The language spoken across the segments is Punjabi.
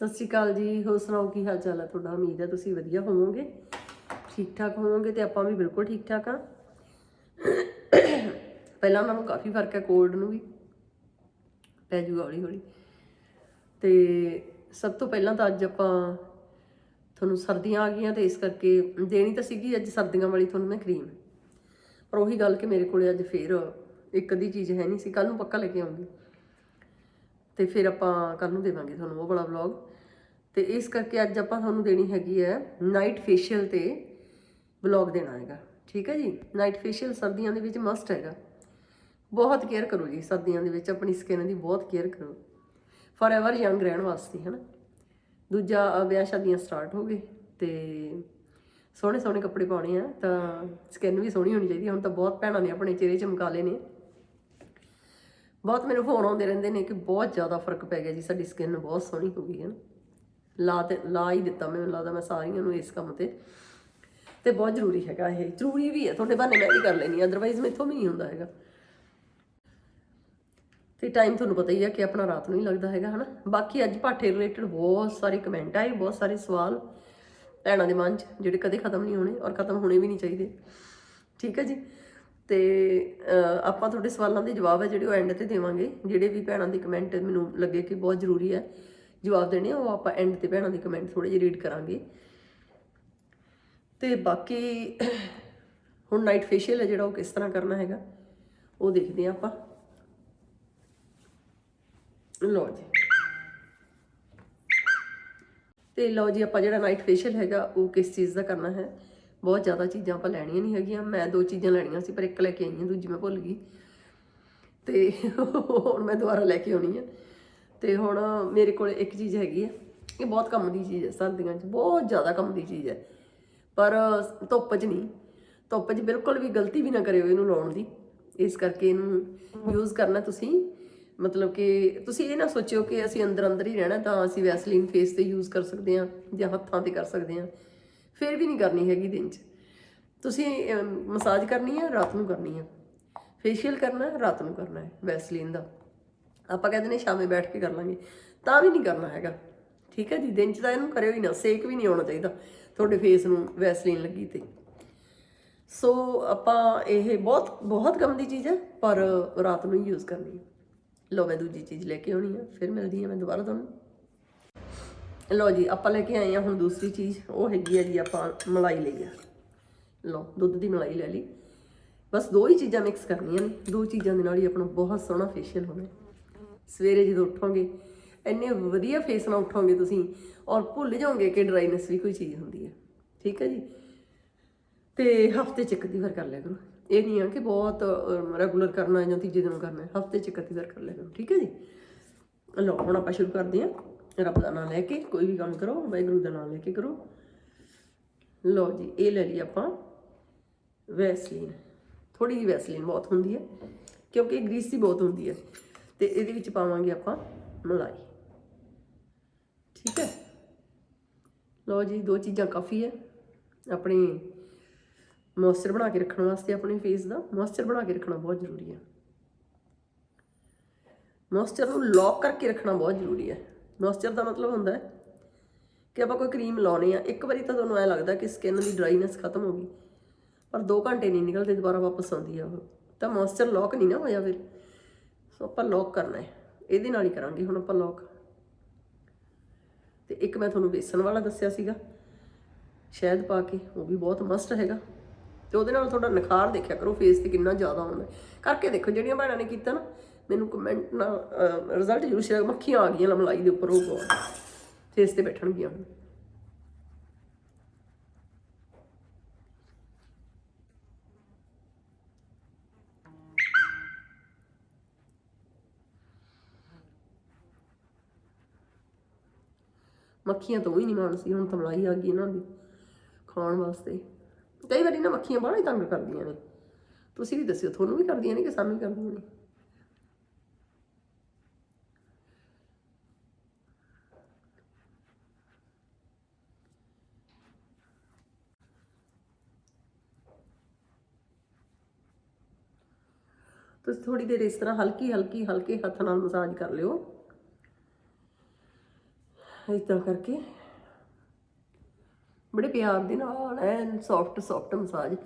ਸਤਿ ਸ਼੍ਰੀ ਅਕਾਲ ਜੀ, ਹੋਰ ਸੁਣਾਓ ਕੀ ਹਾਲ ਚਾਲ ਹੈ ਤੁਹਾਡਾ? ਉਮੀਦ ਹੈ ਤੁਸੀਂ ਵਧੀਆ ਹੋਵੋਗੇ। ਠੀਕ ਠਾਕ ਹੋਵੋਗੇ ਤੇ ਆਪਾਂ ਵੀ ਬਿਲਕੁਲ ਠੀਕ ਠਾਕ ਆ। ਪਹਿਲਾਂ ਨਾਲੋਂ ਕਾਫੀ ਫ਼ਰਕ ਹੈ ਕੋਲਡ ਨੂੰ ਵੀ। ਪੈ ਜੂਗਾ ਹੌਲੀ ਹੌਲੀ। ਤੇ ਸਭ ਤੋਂ ਪਹਿਲਾਂ ਤਾਂ ਅੱਜ ਆਪਾਂ ਤੁਹਾਨੂੰ ਸਰਦੀਆਂ ਆ ਗਈਆਂ ਤੇ ਇਸ ਕਰਕੇ ਦੇਣੀ ਤਾਂ ਸੀਗੀ ਅੱਜ ਸਰਦੀਆਂ ਵਾਲੀ ਤੁਹਾਨੂੰ ਮੈਂ ਕਰੀਮ ਪਰ ਉਹੀ ਗੱਲ ਕਿ ਮੇਰੇ ਕੋਲੇ ਅੱਜ ਫੇਰ ਇੱਕ ਅੱਧੀ ਚੀਜ਼ ਹੈ ਨਹੀਂ ਸੀ। ਕੱਲ ਨੂੰ ਪੱਕਾ ਲੈ ਕੇ ਆਉਂਗੀ। ਤੇ ਫਿਰ ਆਪਾਂ ਕੱਲ ਨੂੰ ਦੇਵਾਂਗੇ ਤੁਹਾਨੂੰ ਉਹ ਵਾਲਾ ਵਲੌਗ ਤੇ ਇਸ ਕਰਕੇ ਅੱਜ ਆਪਾਂ ਤੁਹਾਨੂੰ ਦੇਣੀ ਹੈਗੀ ਹੈ ਨਾਈਟ ਫੇਸ਼ੀਅਲ ਤੇ ਵਲੌਗ ਦੇਣਾ ਹੈਗਾ। ਠੀਕ ਹੈ ਜੀ? ਨਾਈਟ ਫੇਸ਼ੀਅਲ ਸਰਦੀਆਂ ਦੇ ਵਿੱਚ ਮਸਟ ਹੈਗਾ। ਬਹੁਤ ਕੇਅਰ ਕਰੋ ਜੀ ਸਰਦੀਆਂ ਦੇ ਵਿੱਚ, ਆਪਣੀ ਸਕਿਨ ਦੀ ਬਹੁਤ ਕੇਅਰ ਕਰੋ। ਫॉर ਐਵਰ ਯੰਗ ਰਹਿਣ ਵਾਸਤੇ ਹੈ ਨਾ ਦੂਜਾ ਵਿਆਹ ਸ਼ਾਦੀਆਂ ਸਟਾਰਟ ਹੋ ਗਏ ਤੇ ਸੋਹਣੇ ਸੋਹਣੇ ਕੱਪੜੇ ਪਾਉਣੇ ਆ, ਤਾਂ ਸਕਿਨ ਵੀ ਸੋਹਣੀ ਹੋਣੀ ਚਾਹੀਦੀ ਹੈ। ਹੁਣ ਤਾਂ ਬਹੁਤ ਭੈਣਾਂ ਨੇ ਆਪਣੇ ਚਿਹਰੇ ਚਮਕਾ ਲਏ ਨੇ। ਬਹੁਤ ਮੈਨੂੰ ਫੋਨ ਆਉਂਦੇ ਰਹਿੰਦੇ ਨੇ ਕਿ ਬਹੁਤ ਜ਼ਿਆਦਾ ਫ਼ਰਕ ਪੈ ਗਿਆ ਜੀ, ਸਾਡੀ ਸਕਿਨ ਬਹੁਤ ਸੋਹਣੀ ਹੋ ਗਈ ਹੈ ਨਾ ਲਾ ਤੇ, ਲਾ ਹੀ ਦਿੱਤਾ ਮੈਨੂੰ ਲੱਗਦਾ ਮੈਂ ਸਾਰੀਆਂ ਨੂੰ ਇਸ ਕੰਮ ਤੇ। ਤੇ ਬਹੁਤ ਜ਼ਰੂਰੀ ਹੈਗਾ ਇਹ, ਜ਼ਰੂਰੀ ਵੀ ਹੈ, ਤੁਹਾਡੇ ਬਹਾਨੇ ਮੈਂ ਵੀ ਕਰ ਲੈਣੀ ਅਦਰਵਾਈਜ਼ ਮੈਥੋਂ ਵੀ ਨਹੀਂ ਹੁੰਦਾ ਹੈਗਾ। ਤੇ ਟਾਈਮ ਤੁਹਾਨੂੰ ਪਤਾ ਹੀ ਹੈ ਕਿ ਆਪਣਾ ਰਾਤ ਨੂੰ ਹੀ ਲੱਗਦਾ ਹੈਗਾ, ਹਨਾ? ਬਾਕੀ ਅੱਜ ਪਾਠੇ ਰਿਲੇਟਡ ਬਹੁਤ ਸਾਰੇ ਕਮੈਂਟ ਆਏ, ਬਹੁਤ ਸਾਰੇ ਸਵਾਲ ਭੈਣਾਂ ਦੇ ਮਨ 'ਚ, ਜਿਹੜੇ ਕਦੇ ਖਤਮ ਨਹੀਂ ਹੋਣੇ ਔਰ ਖਤਮ ਹੋਣੇ ਵੀ ਨਹੀਂ ਚਾਹੀਦੇ। ਠੀਕ ਹੈ ਜੀ? ਤੇ ਆਪਾਂ ਤੁਹਾਡੇ ਸਵਾਲਾਂ ਦੇ ਜਵਾਬ ਹੈ ਜਿਹੜੇ ਉਹ ਐਂਡ ਤੇ ਦੇਵਾਂਗੇ, ਜਿਹੜੇ ਵੀ ਭੈਣਾਂ ਦੇ ਕਮੈਂਟ ਮੈਨੂੰ ਲੱਗੇ ਕਿ ਬਹੁਤ ਜ਼ਰੂਰੀ ਹੈ। ਜਵਾਬ ਦੇਣੇ ਉਹ ਆਪਾਂ ਐਂਡ ਤੇ ਭੈਣਾਂ ਦੇ ਕਮੈਂਟ ਥੋੜੇ ਜਿਹੇ ਰੀਡ ਕਰਾਂਗੇ। ਤੇ ਬਾਕੀ ਹੁਣ ਨਾਈਟ ਫੇਸ਼ੀਅਲ ਹੈ ਜਿਹੜਾ ਉਹ ਕਿਸ ਤਰ੍ਹਾਂ ਕਰਨਾ ਹੈਗਾ, ਉਹ ਦੇਖਦੇ ਹਾਂ ਆਪਾਂ। ਲਓ ਜੀ। ਤੇ ਲਓ ਜੀ, ਆਪਾਂ ਜਿਹੜਾ ਨਾਈਟ ਫੇਸ਼ੀਅਲ ਹੈਗਾ, ਉਹ ਕਿਸ ਚੀਜ਼ ਦਾ ਕਰਨਾ ਹੈ? ਬਹੁਤ ਜ਼ਿਆਦਾ ਚੀਜ਼ਾਂ ਆਪਾਂ ਲੈਣੀਆਂ ਨਹੀਂ ਹੈਗੀਆਂ। ਮੈਂ ਦੋ ਚੀਜ਼ਾਂ ਲੈਣੀਆਂ ਸੀ, ਪਰ ਇੱਕ ਲੈ ਕੇ ਆਈ ਹਾਂ, ਦੂਜੀ ਮੈਂ ਭੁੱਲ ਗਈ। ਤੇ ਹੁਣ ਮੈਂ ਦੁਬਾਰਾ ਲੈ ਕੇ ਆਉਣੀ ਹੈ ਤੇ ਹੁਣ ਮੇਰੇ ਕੋਲ ਇੱਕ ਚੀਜ਼ ਹੈਗੀ ਹੈ, ਇਹ ਬਹੁਤ ਕੰਮ ਦੀ ਚੀਜ਼ ਹੈ, ਸਰਦੀਆਂ 'ਚ ਬਹੁਤ ਜ਼ਿਆਦਾ ਕੰਮ ਦੀ ਚੀਜ਼ ਹੈ। ਪਰ ਧੁੱਪ 'ਚ ਨਹੀਂ, ਧੁੱਪ 'ਚ ਬਿਲਕੁਲ ਵੀ ਗਲਤੀ ਵੀ ਨਾ ਕਰਿਓ ਇਹਨੂੰ ਲਾਉਣ ਦੀ। ਇਸ ਕਰਕੇ ਇਹਨੂੰ ਯੂਜ਼ ਕਰਨਾ ਤੁਸੀਂ, ਮਤਲਬ ਕਿ ਤੁਸੀਂ ਇਹ ਨਾ ਸੋਚਿਓ ਕਿ ਅਸੀਂ ਅੰਦਰ ਅੰਦਰ ਹੀ ਰਹਿਣਾ, ਤਾਂ ਅਸੀਂ ਵੈਸਲੀਨ ਫੇਸ ਤੇ ਯੂਜ਼ ਕਰ ਸਕਦੇ ਹਾਂ ਜਾਂ ਹੱਥਾਂ ਤੇ ਕਰ ਸਕਦੇ ਹਾਂ। ਫਿਰ ਵੀ ਨਹੀਂ ਕਰਨੀ ਹੈਗੀ ਦਿਨ 'ਚ। ਤੁਸੀਂ ਮਸਾਜ ਕਰਨੀ ਹੈ, ਰਾਤ ਨੂੰ ਕਰਨੀ ਹੈ। ਫੇਸ਼ੀਅਲ ਕਰਨਾ, ਰਾਤ ਨੂੰ ਕਰਨਾ ਹੈ ਵੈਸਲੀਨ ਦਾ। ਆਪਾਂ ਕਹਿੰਦੇ ਨੇ ਸ਼ਾਮੇ ਬੈਠ ਕੇ ਕਰ ਲਾਂਗੇ। ਤਾਂ ਵੀ ਨਹੀਂ ਕਰਨਾ ਹੈਗਾ। ਠੀਕ ਹੈ ਜੀ, ਦਿਨ 'ਚ ਤਾਂ ਇਹਨੂੰ ਕਰਿਓ ਹੀ ਨਾ, ਸੇਕ ਵੀ ਨਹੀਂ ਆਉਣਾ ਚਾਹੀਦਾ। ਤੁਹਾਡੇ ਫੇਸ ਨੂੰ ਵੈਸਲੀਨ ਲੱਗੀ ਤੇ। ਸੋ ਆਪਾਂ ਇਹ ਬਹੁਤ ਬਹੁਤ ਕੰਮ ਦੀ ਚੀਜ਼ ਹੈ, ਪਰ ਰਾਤ ਨੂੰ ਹੀ ਯੂਜ਼ ਕਰਨੀ ਹੈ। ਲਓ ਮੈਂ ਦੂਜੀ ਚੀਜ਼ ਲੈ ਕੇ ਆਉਣੀ ਆ, ਫਿਰ ਮਿਲਦੀ ਹਾਂ ਮੈਂ ਦੁਬਾਰਾ ਤੁਹਾਨੂੰ। ਲਓ ਜੀ, ਆਪਾਂ ਲੈ ਕੇ ਆਏ ਹਾਂ ਹੁਣ ਦੂਸਰੀ ਚੀਜ਼, ਉਹ ਹੈਗੀ ਹੈ ਜੀ ਆਪਾਂ ਮਲਾਈ ਲਈ ਆ। ਲਓ, ਦੁੱਧ ਦੀ ਮਲਾਈ ਲੈ ਲਈ। ਬਸ ਦੋ ਹੀ ਚੀਜ਼ਾਂ ਮਿਕਸ ਕਰਨੀਆਂ ਨੇ। ਦੋ ਚੀਜ਼ਾਂ ਦੇ ਨਾਲ ਹੀ ਆਪਣਾ ਬਹੁਤ ਸੋਹਣਾ ਫੇਸ਼ੀਅਲ ਹੋਣਾ। ਸਵੇਰੇ ਜਦੋਂ ਉੱਠੋਗੇ, ਇੰਨੇ ਵਧੀਆ ਫੇਸ ਨਾਲ ਉੱਠੋਗੇ ਤੁਸੀਂ ਔਰ ਭੁੱਲ ਜਾਓਗੇ ਕਿ ਡਰਾਈਨੈਸ ਵੀ ਕੋਈ ਚੀਜ਼ ਹੁੰਦੀ ਹੈ। ਠੀਕ ਹੈ ਜੀ? ਤੇ ਹਫ਼ਤੇ ਚ ਇੱਕ ਅੱਧੀ ਵਾਰ ਕਰ ਲਿਆ ਕਰੋ। ਇਹ ਨਹੀਂ ਆ ਕਿ ਬਹੁਤ ਰੈਗੂਲਰ ਕਰਨਾ ਜਾਂ ਤੀਜੇ ਦਿਨ ਕਰਨਾ ਹੈ। ਹਫ਼ਤੇ ਚ ਇੱਕ ਅੱਧੀ ਵਾਰ ਕਰ ਲਿਆ ਕਰੋ। ਠੀਕ ਹੈ ਜੀ? ਲਓ, ਹੁਣ ਆਪਾਂ ਸ਼ੁਰੂ ਕਰਦੇ ਹਾਂ। ਰੱਬ ਦਾ ਨਾਮ ਲੈ ਕੇ ਕੋਈ ਵੀ ਕੰਮ ਕਰੋ, ਵਾਹਿਗੁਰੂ ਦਾ ਨਾਮ ਲੈ ਕੇ ਕਰੋ। ਲਓ ਜੀ, ਇਹ ਲੈ ਲਈ ਆਪਾਂ ਵੈਸਲੀਨ ਥੋੜੀ ਜਿਹੀ ਵੈਸਲੀਨ ਬਹੁਤ ਹੁੰਦੀ ਹੈ, ਕਿਉਂਕਿ ਇਹ ਗਰੀਸੀ ਬਹੁਤ ਹੁੰਦੀ ਹੈ। ਤੇ ਇਹਦੇ ਵਿੱਚ ਪਾਵਾਂਗੇ ਆਪਾਂ ਮਲਾਈ। ਠੀਕ ਹੈ? ਲਓ ਜੀ, ਦੋ ਚੀਜ਼ਾਂ ਕਾਫੀ ਹੈ। ਆਪਣੇ ਮੋਇਸਚਰ ਬਣਾ ਕੇ ਰੱਖਣ ਵਾਸਤੇ ਆਪਣੇ ਫੇਸ ਦਾ। ਮੋਇਸਚਰ ਬਣਾ ਕੇ ਰੱਖਣਾ ਬਹੁਤ ਜ਼ਰੂਰੀ ਹੈ। ਮੋਇਸਚਰ ਨੂੰ ਲੌਕ ਕਰਕੇ ਰੱਖਣਾ ਬਹੁਤ ਜ਼ਰੂਰੀ ਹੈ। ਮੋਇਸਚਰ ਦਾ ਮਤਲਬ ਹੁੰਦਾ ਹੈ ਕਿ ਆਪਾਂ ਕੋਈ ਕਰੀਮ ਲਾਉਣੀ ਆ, ਇੱਕ ਵਾਰੀ ਤਾਂ ਤੁਹਾਨੂੰ ਐ ਲੱਗਦਾ ਕਿ ਸਕਿਨ ਦੀ ਡਰਾਈਨੈਸ ਖਤਮ ਹੋ ਗਈ, ਪਰ 2 ਘੰਟੇ ਨਹੀਂ ਨਿਕਲਦੇ, ਦੁਬਾਰਾ ਵਾਪਸ ਆਉਂਦੀ ਆ ਉਹ। ਤਾਂ ਮੋਇਸਚਰ ਲੌਕ ਨਹੀਂ ਨਾ ਹੋਇਆ ਫਿਰ। ਸੋ ਆਪਾਂ ਲੌਕ ਕਰਨਾ ਹੈ। ਇਹਦੇ ਨਾਲ ਹੀ ਕਰਾਂਗੇ ਹੁਣ ਆਪਾਂ ਲੌਕ ਤੇ ਇੱਕ ਮੈਂ ਤੁਹਾਨੂੰ ਬੇਸਨ ਵਾਲਾ ਦੱਸਿਆ ਸੀਗਾ। ਸ਼ਹਿਦ ਪਾ ਕੇ, ਉਹ ਵੀ ਬਹੁਤ ਮਸਟ ਹੈਗਾ। ਤੇ ਉਹਦੇ ਨਾਲ ਤੁਹਾਡਾ ਨਿਖਾਰ ਦੇਖਿਆ ਕਰੋ ਫੇਸ ਤੇ ਕਿੰਨਾ ਜ਼ਿਆਦਾ ਆਉਂਦਾ ਕਰਕੇ ਦੇਖੋ, ਜਿਹੜੀਆਂ ਭੈਣਾਂ ਨੇ ਕੀਤਾ ਨਾ, ਮੈਨੂੰ ਕਮੈਂਟ ਨਾਲ ਰਿਜ਼ਲਟ ਜ਼ਰੂਰ ਸ਼ੇਅਰ ਮੱਖੀਆਂ ਆ ਗਈਆਂ ਮਲਾਈ ਦੇ ਉੱਪਰ, ਉਹ ਫੇਸ ਤੇ ਬੈਠਣਗੀਆਂ ਹੁਣ। ਮੱਖੀਆਂ ਤੋਂ ਹੀ ਨਹੀਂ ਮਾਣ ਸੀ ਹੁਣ ਤਾਂ ਮਲਾਈ ਆ ਗਈ ਇਹਨਾਂ ਦੀ ਖਾਣ ਵਾਸਤੇ। ਕਈ ਵਾਰੀ ਨਾ ਮੱਖੀਆਂ ਬਾਹਲਾ ਹੀ ਤੰਗ ਕਰਦੀਆਂ ਨੇ। ਤੁਸੀਂ ਵੀ ਦੱਸਿਓ, ਤੁਹਾਨੂੰ ਵੀ ਕਰਦੀਆਂ ਨੇ ਕਿ ਸਾਨੂੰ ਵੀ ਕਰਦੀਆਂ ਨੇ? ਤੁਸੀਂ ਥੋੜੀ ਦੇਰ ਇਸ ਤਰ੍ਹਾਂ ਹਲਕੀ ਹਲਕੀ ਹਲਕੇ ਹੱਥ ਨਾਲ ਮਸਾਜ ਕਰ ਲਿਓ। ਇਸ ਤਰ੍ਹਾਂ ਕਰਕੇ। ਬੜੇ ਪਿਆਰ ਦੇ ਨਾਲ, ਐਨ ਸੌਫਟ ਸੌਫਟ ਮਸਾਜ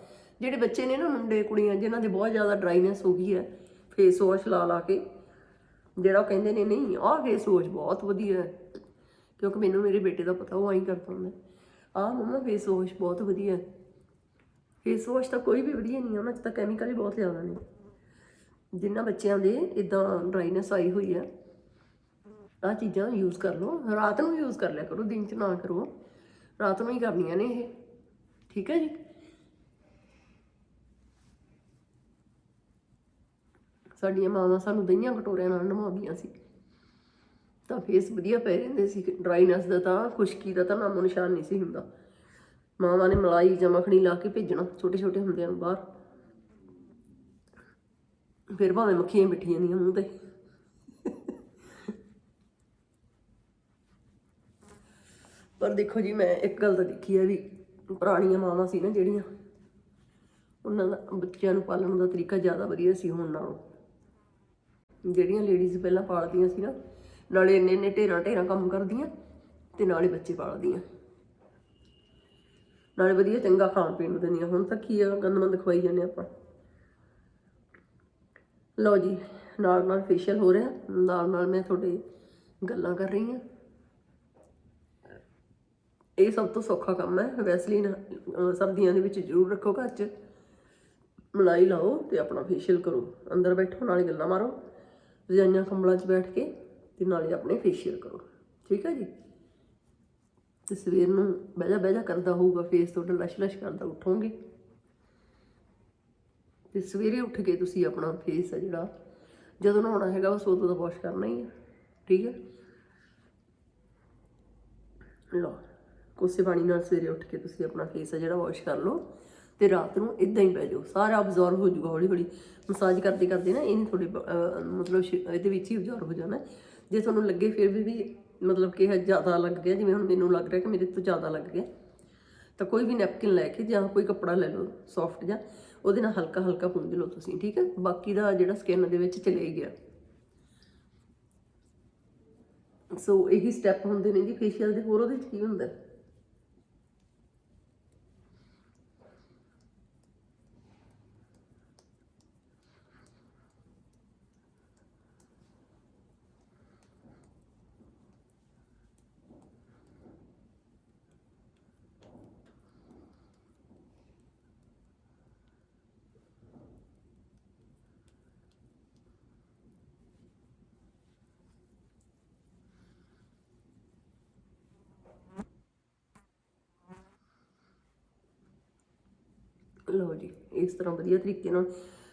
ਜਿਹੜੇ ਬੱਚੇ ਨੇ ਨਾ ਮੁੰਡੇ, ਕੁੜੀਆਂ, ਜਿਨ੍ਹਾਂ ਦੇ ਬਹੁਤ ਜ਼ਿਆਦਾ ਡਰਾਈਨੈਸ ਹੋ ਗਈ ਹੈ ਫੇਸ ਵਾਸ਼ ਲਾ ਲਾ ਕੇ, ਜਿਹੜਾ ਉਹ ਕਹਿੰਦੇ ਨੇ, ਨਹੀਂ, ਆਹ ਫੇਸ ਵਾਸ਼ ਬਹੁਤ ਵਧੀਆ ਹੈ। ਕਿਉਂਕਿ ਮੈਨੂੰ ਮੇਰੇ ਬੇਟੇ ਦਾ ਪਤਾ, ਉਹ ਆਈ ਕਰਦਾ ਹੁੰਦਾ ਆਹ ਮੰਮਾ ਫੇਸ ਵਾਸ਼ ਬਹੁਤ ਵਧੀਆ ਹੈ। ਫੇਸ ਵਾਸ਼ ਤਾਂ ਕੋਈ ਵੀ ਵਧੀਆ ਨਹੀਂ ਉਹਨਾਂ 'ਚ ਤਾਂ ਕੈਮੀਕਲ ਹੀ ਬਹੁਤ ਜ਼ਿਆਦਾ ਨੇ। ਜਿਨ੍ਹਾਂ ਬੱਚਿਆਂ ਦੇ ਇਦਾਂ ਡਰਾਈਨੈਸ ਆਈ ਹੋਈ ਹੈ ਆਹ ਚੀਜ਼ਾਂ ਯੂਜ਼ ਕਰ ਲਓ। ਰਾਤ ਨੂੰ ਯੂਜ਼ ਕਰ ਲਿਆ ਕਰੋ, ਦਿਨ 'ਚ ਨਾ ਕਰੋ। ਰਾਤ ਨੂੰ ਹੀ ਕਰਨੀਆਂ ਨੇ ਇਹ। ਠੀਕ ਹੈ ਜੀ? ਸਾਡੀਆਂ ਮਾਵਾਂ ਸਾਨੂੰ ਦਹੀਂਆਂ ਕਟੋਰਿਆਂ ਨਾਲ ਨਵਾਉਂਦੀਆਂ ਸੀ। ਤਾਂ ਫੇਸ ਵਧੀਆ ਪੈ ਰਹਿੰਦੇ ਸੀ। ਡਰਾਈਨੈਸ ਦਾ ਤਾਂ, ਖੁਸ਼ਕੀ ਦਾ ਤਾਂ ਨਾਮੋ ਨਿਸ਼ਾਨ ਨਹੀਂ ਸੀ ਹੁੰਦਾ। ਮਾਵਾਂ ਨੇ ਮਲਾਈ ਜਾਂ ਮੱਖਣੀ ਲਾ ਕੇ ਭੇਜਣਾ ਛੋਟੇ ਛੋਟੇ ਹੁੰਦਿਆਂ ਨੂੰ ਬਾਹਰ। ਫਿਰ ਭਾਵੇਂ ਮੱਖੀਆਂ ਬਿਠੀਆਂ ਦੀਆਂ ਮੂੰਹ ਤੇ। ਪਰ ਦੇਖੋ ਜੀ, ਮੈਂ ਇੱਕ ਗੱਲ ਤਾਂ ਦੇਖੀ ਹੈ ਵੀ ਪੁਰਾਣੀਆਂ ਮਾਵਾਂ ਸੀ ਨਾ ਜਿਹੜੀਆਂ, ਉਹਨਾਂ ਦਾ ਬੱਚਿਆਂ ਨੂੰ ਪਾਲਣ ਦਾ ਤਰੀਕਾ ਜ਼ਿਆਦਾ ਵਧੀਆ ਸੀ ਹੁਣ ਨਾਲੋਂ। ਜਿਹੜੀਆਂ ਲੇਡੀਜ਼ ਪਹਿਲਾਂ ਪਾਲਦੀਆਂ ਸੀ ਨਾ, ਨਾਲੇ ਇੰਨੇ ਇੰਨੇ ਢੇਰਾਂ ਢੇਰਾਂ ਕੰਮ ਕਰਦੀਆਂ ਤੇ ਨਾਲੇ ਬੱਚੇ ਪਾਲਦੀਆਂ। ਨਾਲੇ ਵਧੀਆ ਚੰਗਾ ਖਾਣ ਪੀਣ ਨੂੰ ਦਿੰਦੀਆਂ। ਹੁਣ ਤਾਂ ਕੀ ਆ, ਗੰਦਮੰਦ ਖਵਾਈ ਜਾਂਦੇ ਆਪਾਂ। ਲਓ ਜੀ ਨਾਲ ਨਾਲ ਫੇਸ਼ੀਅਲ ਹੋ ਰਿਹਾ। ਨਾਲ ਨਾਲ ਮੈਂ ਤੁਹਾਡੇ ਗੱਲਾਂ ਕਰ ਰਹੀ ਹਾਂ। ਇਹ ਸਭ ਤੋਂ ਸੌਖਾ ਕੰਮ ਹੈ, ਵੈਸਲੀਨ ਸਰਦੀਆਂ ਦੇ ਵਿੱਚ ਜ਼ਰੂਰ ਰੱਖੋ ਘਰ 'ਚ। ਮਲਾਈ ਲਾਓ ਤੇ ਆਪਣਾ ਫੇਸ਼ੀਅਲ ਕਰੋ। ਅੰਦਰ ਬੈਠੋ, ਨਾਲੇ ਗੱਲਾਂ ਮਾਰੋ। ਰਜਾਈਆਂ ਕੰਬਲਾਂ 'ਚ ਬੈਠ ਕੇ ਤੇ ਨਾਲੇ ਆਪਣੇ ਫੇਸ਼ੀਅਲ ਕਰੋ। ਠੀਕ ਹੈ ਜੀ? ਤੇ ਸਵੇਰ ਨੂੰ ਬਹਿਜਾ ਬਹਿਜਾ ਕਰਦਾ ਹੋਊਗਾ ਫੇਸ ਤੁਹਾਡਾ ਲਸ਼ ਲਸ਼ ਕਰਦਾ ਉਠੋਗੇ। ਤੇ ਸਵੇਰੇ ਉੱਠ ਕੇ ਤੁਸੀਂ ਆਪਣਾ ਫੇਸ ਆ ਜਿਹੜਾ, ਜਦੋਂ ਨਹਾਉਣਾ ਹੈਗਾ ਉਸ ਉਦੋਂ ਦਾ ਵਾਸ਼ ਕਰਨਾ ਹੀ ਹੈ ਠੀਕ ਹੈ? ਲਓ। ਕੋਸੇ ਪਾਣੀ ਨਾਲ ਸਵੇਰੇ ਉੱਠ ਕੇ ਤੁਸੀਂ ਆਪਣਾ ਫੇਸ ਆ ਜਿਹੜਾ ਵਾਸ਼ ਕਰ ਲਓ ਤੇ ਰਾਤ ਨੂੰ ਇਦਾਂ ਹੀ ਪੈ ਜਾਓ। ਸਾਰਾ ਅਬਜ਼ੌਰਬ ਹੋ ਜਾਊਗਾ ਹੌਲੀ ਹੌਲੀ। ਮਸਾਜ ਕਰਦੇ ਕਰਦੇ ਨਾ ਇਹਨੇ ਤੁਹਾਡੇ ਮਤਲਬ ਇਹਦੇ ਵਿੱਚ ਹੀ ਅਬਜ਼ੌਰਬ ਹੋ ਜਾਣਾ। ਜੇ ਤੁਹਾਨੂੰ ਲੱਗੇ ਫਿਰ ਵੀ ਵੀ ਮਤਲਬ ਕਿ ਇਹ ਜ਼ਿਆਦਾ ਲੱਗ ਗਿਆ, ਜਿਵੇਂ ਹੁਣ ਮੈਨੂੰ ਲੱਗ ਰਿਹਾ ਕਿ ਮੇਰੇ ਤੋਂ ਜ਼ਿਆਦਾ ਲੱਗ ਗਿਆ, ਤਾਂ ਕੋਈ ਵੀ ਨੈਪਕਿਨ ਲੈ ਕੇ ਜਾਂ ਕੋਈ ਕੱਪੜਾ ਲੈ ਲਓ ਸੌਫਟ ਜਾਂ ਉਹਦੇ ਨਾਲ ਹਲਕਾ ਹਲਕਾ ਪੂੰਝ ਲਓ ਤੁਸੀਂ, ਠੀਕ ਹੈ? ਬਾਕੀ ਦਾ ਜਿਹੜਾ ਸਕਿਨ ਦੇ ਵਿੱਚ ਚਲੇ ਹੀ ਗਿਆ। ਸੋ ਇਹੀ ਸਟੈਪ ਹੁੰਦੇ ਨੇ ਜੀ ਫੇਸ਼ੀਅਲ ਦੇ, ਹੋਰ ਉਹਦੇ ਚ ਕੀ ਹੁੰਦਾ? ਲਓ ਜੀ, ਇਸ ਤਰ੍ਹਾਂ ਵਧੀਆ ਤਰੀਕੇ ਨਾਲ।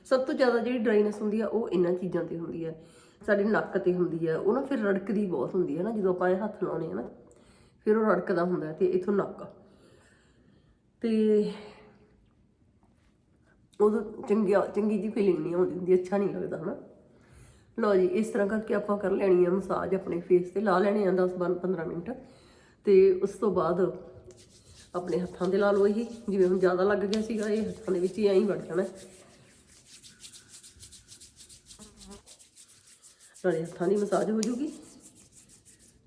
ਸਭ ਤੋਂ ਜ਼ਿਆਦਾ ਜਿਹੜੀ ਡਰਾਈਨੈਸ ਹੁੰਦੀ ਆ, ਉਹ ਇਹਨਾਂ ਚੀਜ਼ਾਂ ਤੇ ਹੁੰਦੀ ਹੈ ਸਾਡੇ ਨੱਕ ਤੇ ਹੁੰਦੀ ਹੈ ਉਹ ਨਾ ਫਿਰ ਰੜਕਦੀ ਬਹੁਤ ਹੁੰਦੀ ਹੈ ਨਾ, ਜਦੋਂ ਆਪਾਂ ਇਹ ਹੱਥ ਲਾਉਣੇ ਆ ਨਾ, ਫਿਰ ਉਹ ਰੜਕਦਾ ਹੁੰਦਾ ਹੈ ਤੇ ਇਥੋਂ ਨੱਕ ਤੇ ਉਦੋਂ ਚੰਗੀ ਚੰਗੀ ਜੀ ਫੀਲਿੰਗ ਨਹੀਂ ਆਉਂਦੀ ਹੁੰਦੀ, ਅੱਛਾ ਨਹੀਂ ਲੱਗਦਾ ਹਨਾ। ਲਓ ਜੀ, ਇਸ ਤਰ੍ਹਾਂ ਕਰਕੇ ਆਪਾਂ ਕਰ ਲੈਣੀ ਆ ਮਸਾਜ, ਆਪਣੇ ਫੇਸ ਤੇ ਲਾ ਲੈਣੇ ਆ 10 15 ਮਿੰਟ। ਤੇ ਉਸ ਤੋਂ ਬਾਅਦ ਆਪਣੇ ਹੱਥਾਂ ਦੇ ਲਾ ਲਓ ਇਹ, ਜਿਵੇਂ ਹੁਣ ਜ਼ਿਆਦਾ ਲੱਗ ਗਿਆ ਸੀਗਾ ਇਹ ਹੱਥਾਂ ਦੇ ਵਿੱਚ ਹੀ ਐਂ ਹੀ ਵੜ ਜਾਣਾ। ਨਾਲੇ ਹੱਥਾਂ ਦੀ ਮਸਾਜ ਹੋ ਜੂਗੀ।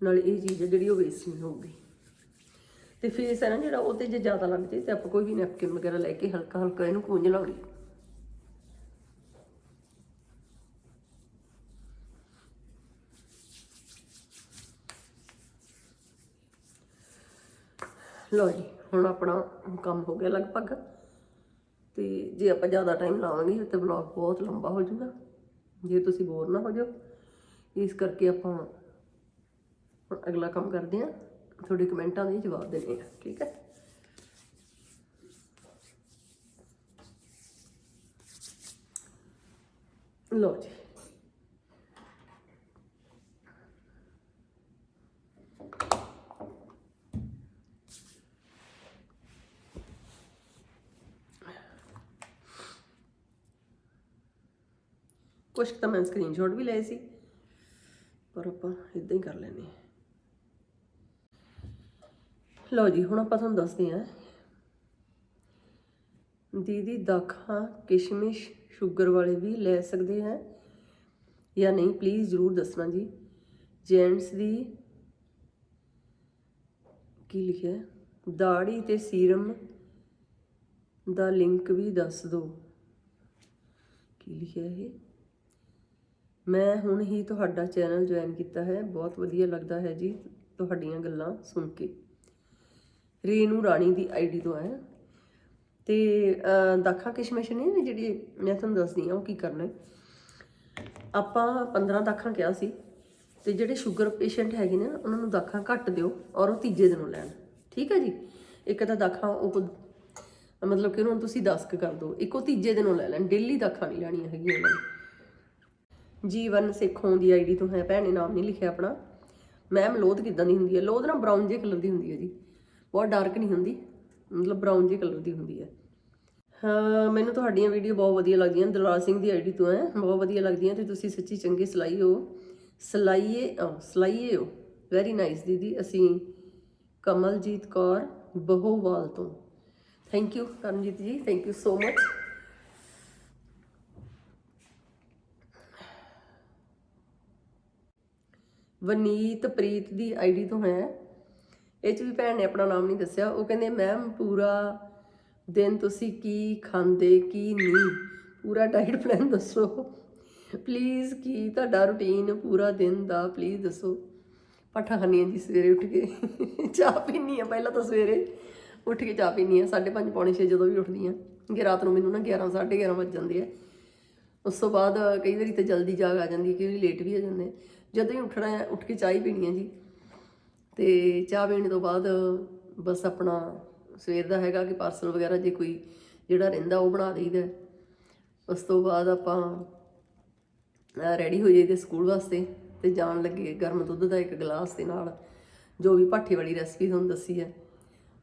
ਨਾਲੇ ਇਹ ਚੀਜ਼ ਹੈ ਜਿਹੜੀ ਉਹ ਵੇਸਟ ਨਹੀਂ ਹੋਊਗੀ। ਤੇ ਫੇਸ ਹੈ ਨਾ ਜਿਹੜਾ ਉਹ ਤੇ ਜੇ ਜ਼ਿਆਦਾ ਲੱਗ ਜੇ ਤੇ ਆਪਾਂ ਕੋਈ ਵੀ ਨੈਪਕਿਨ ਵਗੈਰਾ ਲੈ ਕੇ ਹਲਕਾ ਹਲਕਾ ਇਹਨੂੰ ਪੂੰਝ ਲਾਉਣੀ। ਲਓ ਜੀ, ਹੁਣ ਆਪਣਾ ਕੰਮ ਹੋ ਗਿਆ ਲਗਭਗ। ਤੇ ਜੇ ਆਪਾਂ ਜ਼ਿਆਦਾ ਟਾਈਮ ਲਾਵਾਂਗੇ, ਤੇ ਵਲੌਗ ਬਹੁਤ ਲੰਬਾ ਹੋ ਜਾਊਗਾ। ਜੇ ਤੁਸੀਂ ਬੋਰ ਨਾ ਹੋ ਜਾਓ, ਇਸ ਕਰਕੇ ਆਪਾਂ ਹੁਣ ਅਗਲਾ ਕੰਮ ਕਰਦੇ ਹਾਂ। ਤੁਹਾਡੇ ਕਮੈਂਟਾਂ ਦੇ ਜਵਾਬ ਦੇਣੇ ਆ, ਠੀਕ ਹੈ? ਲਓ ਜੀ। ਕੁਛ ਤਾਂ ਮੈਂ ਸਕਰੀਨਸ਼ਾਟ ਵੀ ਲਏ ਸੀ। ਪਰ ਆਪਾਂ ਇਦਾਂ ਹੀ ਕਰ ਲੈਨੇ ਲਓ ਜੀ, ਹੁਣ ਆਪਾਂ ਤੁਹਾਨੂੰ ਦੱਸਦੇ ਹਾਂ। ਦੀਦੀ ਦਾਖਾਂ ਕਿਸ਼ਮਿਸ਼ ਸ਼ੂਗਰ ਵਾਲੇ ਵੀ ਲੈ ਸਕਦੇ ਹੈ ਜਾਂ ਨਹੀਂ ਪਲੀਜ਼ ਜ਼ਰੂਰ ਦੱਸਣਾ ਜੀ। ਜੈਂਟਸ ਦੀ ਕੀ ਲਿਖਿਆ ਦਾੜੀ ਤੇ ਸੀਰਮ ਦਾ ਲਿੰਕ ਵੀ ਦੱਸ ਦਿਓ। ਕੀ ਲਿਖਿਆ ਇਹ? ਮੈਂ ਹੁਣ ਹੀ ਤੁਹਾਡਾ ਚੈਨਲ ਜੁਆਇਨ ਕੀਤਾ ਹੈ। ਬਹੁਤ ਵਧੀਆ ਲੱਗਦਾ ਹੈ ਜੀ ਤੁਹਾਡੀਆਂ ਗੱਲਾਂ ਸੁਣ ਕੇ। ਰੇਨੂ ਰਾਣੀ ਦੀ ਆਈਡੀ ਤੋਂ ਆਇਆ। ਤੇ ਅਹ, ਦਾਖਾ ਕਿਸ਼ਮਿਸ਼ ਨੇ ਜਿਹੜੀ ਮੈਂ ਤੁਹਾਨੂੰ ਦੱਸਦੀ ਹਾਂ ਉਹ ਕੀ ਕਰਨਾ ਆਪਾਂ 15 ਦਾਖਾਂ ਕਿਹਾ ਸੀ ਤੇ ਜਿਹੜੇ ਸ਼ੂਗਰ ਪੇਸ਼ੈਂਟ ਹੈਗੇ ਨੇ ਉਹਨਾਂ ਨੂੰ ਦਾਖਾਂ ਘੱਟ ਦਿਓ ਔਰ ਉਹ ਤੀਜੇ ਦਿਨੋਂ ਲੈਣ। ਠੀਕ ਹੈ ਜੀ? ਇੱਕ ਤਾਂ ਦਾਖਾਂ ਉਹ ਮਤਲਬ ਕਿ ਉਹਨਾਂ ਨੂੰ ਤੁਸੀਂ 10 ਕੁ ਕਰ ਦਿਓ। ਇੱਕ ਉਹ ਤੀਜੇ ਦਿਨੋਂ ਲੈ ਲੈਣ। ਡੇਲੀ ਦਾਖਾਂ ਨਹੀਂ ਲੈਣੀਆਂ ਹੈਗੀਆਂ ਉਹਨਾਂ ਨੇ। ਜੀਵਨ ਸੇਖੋਂ ਦੀ ਆਈਡੀ ਤੋਂ ਹੈ ਭੈਣ ਨੇ ਨਾਮ ਨਹੀਂ ਲਿਖਿਆ ਆਪਣਾ। ਮੈਮ ਲੋਧ ਕਿਦਾਂ ਦੀ ਹੁੰਦੀ ਹੈ ਲੋਧ ਨਾ ਬਰਾਊਨ ਜਿਹੇ ਕਲਰ ਦੀ ਹੁੰਦੀ ਹੈ ਜੀ। ਬਹੁਤ ਡਾਰਕ ਨਹੀਂ ਹੁੰਦੀ। ਮਤਲਬ ਬਰਾਊਨ ਜਿਹੇ ਕਲਰ ਦੀ ਹੁੰਦੀ ਹੈ ਹਾਂ ਮੈਨੂੰ ਤੁਹਾਡੀਆਂ ਵੀਡੀਓ ਬਹੁਤ ਵਧੀਆ ਲੱਗਦੀਆਂ। ਦਲਰਾਜ ਸਿੰਘ ਦੀ ਆਈਡੀ ਤੋਂ ਹੈ ਬਹੁਤ ਵਧੀਆ ਲੱਗਦੀਆਂ। ਤੇ ਤੁਸੀਂ ਸੱਚੀ ਚੰਗੇ ਸਿਲਾਈ ਹੋ ਸਿਲਾਈਏ ਅਹ, ਸਿਲਾਈਏ ਹੋ ਵੈਰੀ ਨਾਈਸ ਦੀਦੀ। ਅਸੀਂ ਕਮਲਜੀਤ ਕੌਰ ਬਹੋਵਾਲ ਤੋਂ। Thank you Karamjit ji. Thank you so much Vaneet Preet the ID ਤੋਂ ਹੈ। ਇਹ ਚ ਵੀ ਭੈਣ ਨੇ ਆਪਣਾ ਨਾਮ ਨਹੀਂ ਦੱਸਿਆ। ਉਹ ਕਹਿੰਦੇ, ਮੈਮ, ਪੂਰਾ ਦਿਨ ਤੁਸੀਂ ਕੀ ਖਾਂਦੇ, ਕੀ ਨਹੀਂ? ਪੂਰਾ ਡਾਈਟ ਪਲਾਨ ਦੱਸੋ। ਪਲੀਜ਼ ਕੀ ਤੁਹਾਡਾ ਰੁਟੀਨ ਪੂਰਾ ਦਿਨ ਦਾ? ਪਲੀਜ਼ ਦੱਸੋ। ਪੱਠਾ ਖਾਂਦੀ ਹਾਂ ਜੀ ਸਵੇਰੇ ਉੱਠ ਕੇ। ਚਾਹ ਪੀਣੀ ਆ ਪਹਿਲਾਂ ਤਾਂ ਸਵੇਰੇ ਉੱਠ ਕੇ ਚਾਹ ਪੀਣੀ ਆ 5:30 ਪੌਣੇ 6 ਜਦੋਂ ਵੀ ਉੱਠਦੀ ਆ ਕਿ ਰਾਤ ਨੂੰ ਮੈਨੂੰ ਨਾ 11 11:30 ਵੱਜ ਜਾਂਦੇ ਆ। ਉਸ ਤੋਂ ਬਾਅਦ ਕਈ ਵਾਰੀ ਤਾਂ ਜਲਦੀ ਜਾਗ ਆ ਜਾਂਦੀ ਹੈ, ਕਈ ਵਾਰੀ ਲੇਟ ਵੀ ਆ ਜਾਂਦੇ ਜਦੋਂ ਹੀ ਉੱਠਣਾ ਹੈ, ਉੱਠ ਕੇ ਚਾਹ ਹੀ ਪੀਣੀ ਹੈ ਜੀ। ਤੇ ਚਾਹ ਪੀਣ ਤੋਂ ਬਾਅਦ ਬਸ ਆਪਣਾ ਸਵੇਰ ਦਾ ਹੈਗਾ ਕਿ ਪਾਰਸਲ ਵਗੈਰਾ ਜੇ ਕੋਈ ਜਿਹੜਾ ਰਹਿੰਦਾ ਉਹ ਬਣਾ ਦੇਈਦਾ ਉਸ ਤੋਂ ਬਾਅਦ ਆਪਾਂ ਰੈਡੀ ਹੋ ਜਾਈਦੇ ਸਕੂਲ ਵਾਸਤੇ ਤੇ ਜਾਣ ਲੱਗੇ ਗਰਮ ਦੁੱਧ ਦਾ ਇੱਕ ਗਲਾਸ ਦੇ ਨਾਲ, ਜੋ ਵੀ ਭਾਠੀ ਵਾਲੀ ਰੈਸਪੀ ਤੁਹਾਨੂੰ ਦੱਸੀ ਹੈ,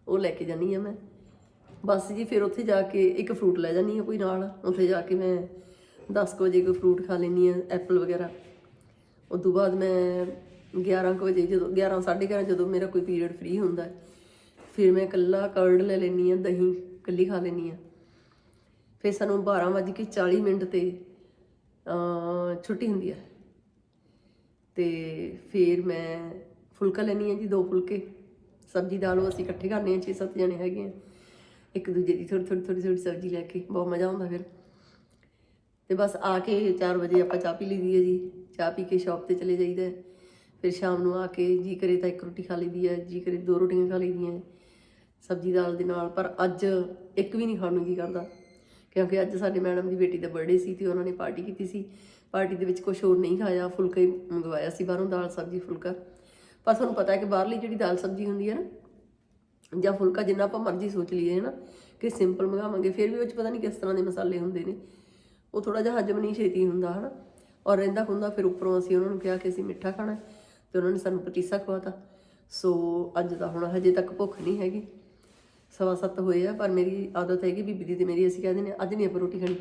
ਉਹ ਲੈ ਕੇ ਜਾਨੀ ਆ ਮੈਂ। ਬਸ ਜੀ ਫਿਰ ਉੱਥੇ ਜਾ ਕੇ ਇੱਕ ਫਰੂਟ ਲੈ ਜਾਨੀ ਆ ਕੋਈ ਨਾਲ, ਉੱਥੇ ਜਾ ਕੇ ਮੈਂ 10 ਕੁ ਵਜੇ ਕੋਈ ਫਰੂਟ ਖਾ ਲੈਨੀ ਆ ਐਪਲ ਵਗੈਰਾ। ਉਸ ਤੋਂ ਬਾਅਦ ਮੈਂ 11 ਕੁ ਵਜੇ ਜਦੋਂ 11 11:30 ਜਦੋਂ ਮੇਰਾ ਕੋਈ ਪੀਰੀਅਡ ਫ੍ਰੀ ਹੁੰਦਾ ਹੈ, ਫਿਰ ਮੈਂ ਇਕੱਲਾ ਕਰਡ ਲੈ ਲੈਨੀ ਆ ਦਹੀਂ ਇਕੱਲੀ ਖਾ ਲੈਨੀ ਆ ਫਿਰ ਸਾਨੂੰ 12:40 ਮਿੰਟ ਤੇ ਛੁੱਟੀ ਹੁੰਦੀ ਹੈ। ਤੇ ਫਿਰ ਮੈਂ ਫੁਲਕਾ ਲੈਣੀ ਹੈ ਜੀ, ਦੋ ਫੁਲਕੇ। ਸਬਜ਼ੀ, ਦਾਲ ਉਹ ਅਸੀਂ ਇਕੱਠੇ ਕਰਨੇ ਆ 6-7 ਜਣੇ ਹੈਗੇ ਆ ਇੱਕ ਦੂਜੇ ਦੀ ਥੋੜੀ ਥੋੜੀ ਥੋੜੀ ਥੋੜੀ ਸਬਜ਼ੀ ਲੈ ਕੇ, ਬਹੁਤ ਮਜ਼ਾ ਆਉਂਦਾ ਫਿਰ। ਤੇ ਬਸ ਆ ਕੇ 4 ਵਜੇ ਆਪਾਂ ਚਾਹ ਪੀ ਲਈਦੀ ਹੈ ਜੀ। ਚਾਹ ਪੀ ਕੇ ਸ਼ਾਪ ਤੇ ਚਲੇ ਜਾਈਦਾ ਹੈ। ਫਿਰ ਸ਼ਾਮ ਨੂੰ ਆ ਕੇ ਜੀ ਕਰੇ ਤਾਂ ਇੱਕ ਰੋਟੀ ਖਾ ਲਈਦੀ ਹੈ ਜੀ ਕਰੇ ਦੋ ਰੋਟੀਆਂ ਖਾ ਲਈਦੀਆਂ ਹੈ, ਸਬਜ਼ੀ ਦਾਲ ਦੇ ਨਾਲ ਪਰ ਅੱਜ ਇੱਕ ਵੀ ਨਹੀਂ ਖਾਣ ਨੂੰ ਜੀ ਕਰਦਾ। ਕਿਉਂਕਿ ਅੱਜ ਸਾਡੇ ਮੈਡਮ ਦੀ ਬੇਟੀ ਦਾ ਬਰਥਡੇ ਸੀ ਤੇ ਉਹਨਾਂ ਨੇ ਪਾਰਟੀ ਕੀਤੀ ਸੀ। ਪਾਰਟੀ ਦੇ ਵਿੱਚ ਕੁਝ ਹੋਰ ਨਹੀਂ ਖਾਇਆ ਫੁਲਕਾ ਹੀ ਮੰਗਵਾਇਆ ਸੀ ਬਾਹਰੋਂ ਦਾਲ ਸਬਜ਼ੀ ਫੁਲਕਾ। ਪਰ ਤੁਹਾਨੂੰ ਪਤਾ ਹੈ ਕਿ ਬਾਹਰਲੀ ਜਿਹੜੀ ਦਾਲ ਸਬਜ਼ੀ ਹੁੰਦੀ ਹੈ ਨਾ ਜਾਂ ਫੁਲਕਾ ਜਿੰਨਾ ਆਪਾਂ ਮਰਜ਼ੀ ਸੋਚ ਲਈਏ ਹੈ ਨਾ ਕਿ ਸਿੰਪਲ ਮੰਗਾਵਾਂਗੇ ਫਿਰ ਵੀ ਉਹ ਚ ਪਤਾ ਨਹੀਂ ਕਿਸ ਤਰ੍ਹਾਂ ਦੇ ਮਸਾਲੇ ਹੁੰਦੇ ਨੇ। ਉਹ ਥੋੜਾ ਜਿਹਾ ਹਜਮ ਨਹੀਂ ਛੇਤੀ ਹੁੰਦਾ ਹਨਾ। ਔਰ ਰਹਿੰਦਾ ਹੁੰਦਾ ਫਿਰ ਉੱਪਰੋਂ ਅਸੀਂ ਉਹਨਾਂ ਨੂੰ ਕਿਹਾ ਕਿ ਅਸੀਂ ਮਿੱਠਾ ਖਾਣਾ ਹੈ, ਤੇ ਉਹਨਾਂ ਨੇ ਸਾਨੂੰ ਪਤੀਸਾ ਖਵਾਤਾ। ਸੋ ਅੱਜ ਤਾਂ ਹੁਣ ਹਜੇ ਤੱਕ ਭੁੱਖ ਨਹੀਂ ਹੈਗੀ। ਸਵਾ ਸੱਤ ਹੋਏ ਆ ਪਰ ਮੇਰੀ ਆਦਤ ਹੈਗੀ ਬੀਬੀ ਦੀ ਤੇ ਮੇਰੀ ਅਸੀਂ ਕਹਿੰਦੇ ਨੇ ਅੱਜ ਨਹੀਂ ਆਪਾਂ ਰੋਟੀ ਖਾਣੀ।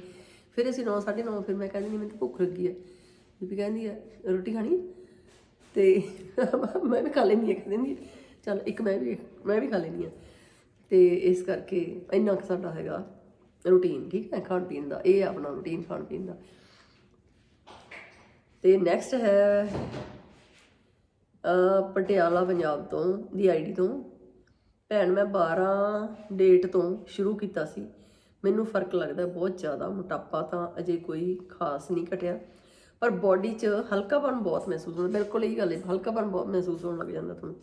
ਫਿਰ ਅਸੀਂ 9 9:30 ਫਿਰ ਮੈਂ ਕਹਿੰਦੀ ਨਹੀਂ ਮੈਨੂੰ ਤਾਂ ਭੁੱਖ ਲੱਗੀ ਹੈ ਬੀਬੀ ਕਹਿੰਦੀ ਹੈ ਰੋਟੀ ਖਾਣੀ ਹੈ? ਤੇ ਮੈਂ ਵੀ ਖਾ ਲੈਂਦੀ ਹਾਂ ਕਹਿੰਦੀ ਹੈ, ਚੱਲ ਇੱਕ ਮੈਂ ਵੀ ਮੈਂ ਵੀ ਖਾ ਲੈਂਦੀ ਹਾਂ ਤੇ ਇਸ ਕਰਕੇ ਇੰਨਾ ਕੁ ਸਾਡਾ ਹੈਗਾ ਰੂਟੀਨ ਠੀਕ ਹੈ ਖਾਣ ਪੀਣ ਦਾ ਇਹ ਆਪਣਾ ਰੂਟੀਨ ਖਾਣ ਪੀਣ ਦਾ। ਤੇ ਨੈਕਸਟ ਹੈ ਪਟਿਆਲਾ ਪੰਜਾਬ ਤੋਂ, ਦੀ ਆਈਡੀ ਤੋਂ। ਭੈਣ, ਮੈਂ 12 ਡੇਟ ਤੋਂ ਸ਼ੁਰੂ ਕੀਤਾ ਸੀ। ਮੈਨੂੰ ਫ਼ਰਕ ਲੱਗਦਾ ਬਹੁਤ ਜ਼ਿਆਦਾ, ਮੋਟਾਪਾ ਤਾਂ ਅਜੇ ਕੋਈ ਖਾਸ ਨਹੀਂ ਘਟਿਆ। ਪਰ ਬਾਡੀ 'ਚ ਹਲਕਾਪਨ ਬਹੁਤ ਮਹਿਸੂਸ ਹੁੰਦਾ। ਬਿਲਕੁਲ ਇਹ ਗੱਲ ਹੈ, ਹਲਕਾਪਨ ਬਹੁਤ ਮਹਿਸੂਸ ਹੋਣ ਲੱਗ ਜਾਂਦਾ ਤੁਹਾਨੂੰ।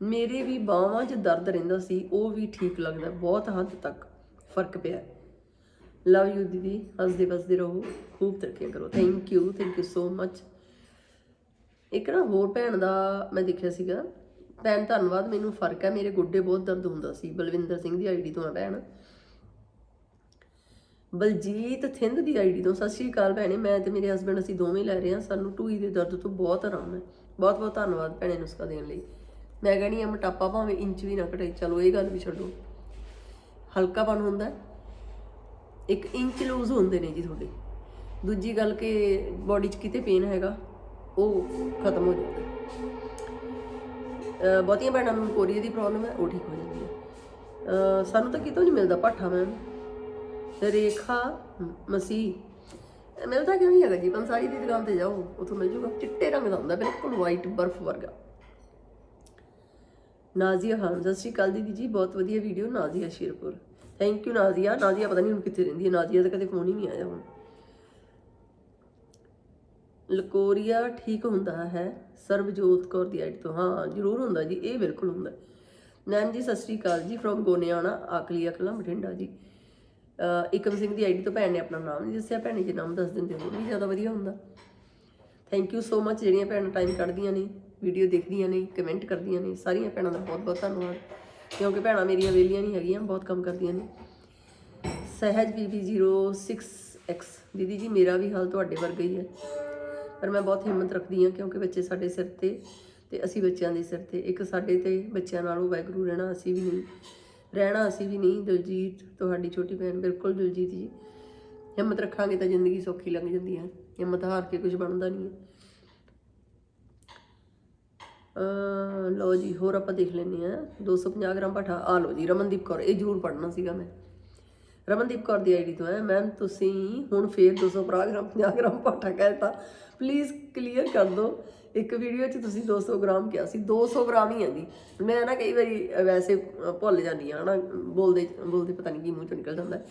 ਮੇਰੇ ਵੀ ਬਾਹਾਂ 'ਚ ਦਰਦ ਰਹਿੰਦਾ ਸੀ, ਉਹ ਵੀ ਠੀਕ ਲੱਗਦਾ ਬਹੁਤ ਹੱਦ ਤੱਕ ਫ਼ਰਕ ਪਿਆ। ਲਵ ਯੂ ਦੀਦੀ ਹੱਸਦੇ ਵਸਦੇ ਰਹੋ ਖੂਬ ਤਰੱਕੀਆਂ ਕਰੋ thank you thank you so much ਇੱਕ ਨਾ ਹੋਰ ਭੈਣ ਦਾ ਮੈਂ ਦੇਖਿਆ ਸੀਗਾ। ਭੈਣ, ਧੰਨਵਾਦ। ਮੈਨੂੰ ਫ਼ਰਕ ਹੈ। ਮੇਰੇ ਗੁੱਡੇ ਬਹੁਤ ਦਰਦ ਹੁੰਦਾ ਸੀ। ਬਲਵਿੰਦਰ ਸਿੰਘ ਦੀ ਆਈਡੀ ਤੋਂ ਆ ਭੈਣ। ਬਲਜੀਤ ਥਿੰਦ ਦੀ ਆਈਡੀ ਤੋਂ। ਸਤਿ ਸ਼੍ਰੀ ਅਕਾਲ ਭੈਣੇ। ਮੈਂ ਤੇ ਮੇਰੇ ਹਸਬੰਡ ਅਸੀਂ ਦੋਵੇਂ ਲੈ ਰਹੇ ਹਾਂ। ਸਾਨੂੰ ਟੂਈ ਦੇ ਦਰਦ ਤੋਂ ਬਹੁਤ ਆਰਾਮ ਹੈ। ਬਹੁਤ ਬਹੁਤ ਧੰਨਵਾਦ ਭੈਣੇ ਨੁਸਖਾ ਦੇਣ ਲਈ। ਮੈਂ ਕਹਿੰਦੀ ਆ ਮੋਟਾਪਾ ਭਾਵੇਂ ਇੰਚ ਵੀ ਨਾ ਘਟੇ ਚਲੋ, ਇਹ ਗੱਲ ਵੀ ਛੱਡੋ। ਹਲਕਾਪਨ ਹੁੰਦਾ। ਇੱਕ ਇੰਚ ਲੂਜ਼ ਹੁੰਦੇ ਨੇ ਜੀ ਤੁਹਾਡੇ। ਦੂਜੀ ਗੱਲ ਕਿ ਬਾਡੀ 'ਚ ਕਿਤੇ ਪੇਨ ਹੈਗਾ, ਉਹ ਖਤਮ ਹੋ ਜਾਂਦਾ। ਬਹੁਤੀਆਂ ਭੈਣਾਂ ਨੂੰ ਕੋਰੀਆ ਦੀ ਪ੍ਰੋਬਲਮ ਹੈ, ਉਹ ਠੀਕ ਹੋ ਜਾਂਦੀ ਹੈ। ਸਾਨੂੰ ਤਾਂ ਕਿਤੋਂ ਨਹੀਂ ਮਿਲਦਾ ਪਾਠਾ ਮੈਮ ਰੇਖਾ ਮਸੀਹ। ਮਿਲਦਾ ਕਿਉਂ ਨਹੀਂ ਹੈਗਾ ਜੀ? ਪੰਸਾਰੀ ਦੀ ਦੁਕਾਨ ਤੇ ਜਾਓ, ਉੱਥੋਂ ਮਿਲ ਜੂਗਾ। ਚਿੱਟੇ ਰੰਗ ਦਾ ਹੁੰਦਾ, ਬਿਲਕੁਲ ਵਾਈਟ ਬਰਫ਼ ਵਰਗਾ। ਨਾਜ਼ੀਆ ਹਾਂ ਸਤਿ ਸ਼੍ਰੀ ਅਕਾਲ ਦੀਦੀ ਜੀ, ਬਹੁਤ ਵਧੀਆ video Nazia Sherpur. Thank you Nazia Nazia ਪਤਾ ਨਹੀਂ ਹੁਣ ਕਿੱਥੇ ਰਹਿੰਦੀ ਹੈ। ਨਾਜ਼ੀਆ ਦਾ ਕਦੇ ਫੋਨ ਹੀ ਨਹੀਂ ਆਇਆ ਹੁਣ। ਲਕੋਰੀਆ ਠੀਕ ਹੁੰਦਾ ਹੈ। ਸਰਬਜੋਤ ਕੌਰ ਦੀ ਆਈਡੀ ਤੋਂ। ਹਾਂ, ਜ਼ਰੂਰ ਹੁੰਦਾ ਜੀ। ਇਹ ਬਿਲਕੁਲ ਹੁੰਦਾ ਨੈਨ ਜੀ, ਸਤਿ ਸ਼੍ਰੀ ਅਕਾਲ ਜੀ। ਫਰੋਮ ਗੋਨਿਆਣਾ ਆਕਲੀਆ ਕਲਾਂ ਬਠਿੰਡਾ ਜੀ। ਇਕਮ ਸਿੰਘ ਦੀ ਆਈਡੀ ਤੋਂ ਭੈਣ ਨੇ ਆਪਣਾ ਨਾਮ ਨਹੀਂ ਦੱਸਿਆ। ਭੈਣੇ ਜੇ ਨਾਮ ਦੱਸ ਦਿੰਦੇ ਹੋਰ ਵੀ ਜ਼ਿਆਦਾ ਵਧੀਆ ਹੁੰਦਾ। ਥੈਂਕ ਯੂ ਸੋ ਮਚ ਜਿਹੜੀਆਂ ਭੈਣਾਂ ਟਾਈਮ ਕੱਢਦੀਆਂ ਨੇ ਵੀਡੀਓ ਦੇਖਦੀਆਂ ਨੇ ਕਮੈਂਟ ਕਰਦੀਆਂ ਨੇ, ਸਾਰੀਆਂ ਭੈਣਾਂ ਦਾ ਬਹੁਤ ਬਹੁਤ ਧੰਨਵਾਦ। ਕਿਉਂਕਿ ਭੈਣਾਂ ਮੇਰੀਆਂ ਵੇਲੀਆਂ ਨਹੀਂ ਹੈਗੀਆਂ, ਬਹੁਤ ਕੰਮ ਕਰਦੀਆਂ ਨੇ। ਸਹਿਜ ਬੀਬੀ 06x ਦੀਦੀ ਜੀ, ਮੇਰਾ ਵੀ ਹਾਲ ਤੁਹਾਡੇ ਵਰਗਾ ਹੀ ਹੈ। ਪਰ ਮੈਂ ਬਹੁਤ ਹਿੰਮਤ ਰੱਖਦੀ ਹਾਂ ਕਿਉਂਕਿ ਬੱਚੇ ਸਾਡੇ ਸਿਰ ਤੇ ਤੇ ਅਸੀਂ ਬੱਚਿਆਂ ਦੇ ਸਿਰ ਤੇ। ਇੱਕ ਸਾਡੇ ਤੇ ਬੱਚਿਆਂ ਨਾਲੋਂ ਵੈਗਰੂ ਰਹਿਣਾ ਅਸੀਂ ਵੀ ਨਹੀਂ, ਰਹਿਣਾ ਅਸੀਂ ਵੀ ਨਹੀਂ। ਦਿਲਜੀਤ, ਤੁਹਾਡੀ ਛੋਟੀ ਭੈਣ, ਬਿਲਕੁਲ ਦਿਲਜੀਤ ਜੀ। ਹਿੰਮਤ ਰੱਖਾਂਗੇ ਤਾਂ ਜ਼ਿੰਦਗੀ ਸੌਖੀ ਲੰਘ ਜਾਂਦੀ ਹੈ। ਹਿੰਮਤ ਹਾਰ ਕੇ ਕੁਝ ਬਣਦਾ ਨਹੀਂ ਹੈ। ਲਓ ਜੀ, ਹੋਰ ਆਪਾਂ ਦੇਖ ਲੈਂਦੇ ਆ 250 ਗ੍ਰਾਮ ਪਠਾ। ਆ ਲਓ ਜੀ, ਰਮਨਦੀਪ ਕੌਰ, ਇਹ ਜ਼ਰੂਰ ਪੜਨਾ ਸੀਗਾ ਮੈਂ। ਰਮਨਦੀਪ ਕੌਰ ਦੀ ਆਈਡੀ ਤੋਂ ਹੈ। ਮੈਮ, ਤੁਸੀਂ ਹੁਣ ਫੇਰ 250 ਗ੍ਰਾਮ 50 ਗ੍ਰਾਮ ਪਾਠਾ ਕਹਿਤਾ ਪਲੀਜ਼ ਕਲੀਅਰ ਕਰ ਦਿਓ। ਇੱਕ ਵੀਡੀਓ 'ਚ ਤੁਸੀਂ 200 ਗ੍ਰਾਮ ਕਿਹਾ ਸੀ। 200 ਗ੍ਰਾਮ ਹੀ ਆਂਦੀ ਮੈਂ ਨਾ ਕਈ ਵਾਰੀ ਵੈਸੇ ਭੁੱਲ ਜਾਂਦੀ ਆ ਹਨਾ। ਬੋਲਦੇ ਬੋਲਦੇ ਪਤਾ ਨਹੀਂ ਕੀ ਮੂੰਹ ਚੋਂ ਨਿਕਲ ਜਾਂਦਾ। ਹੈ।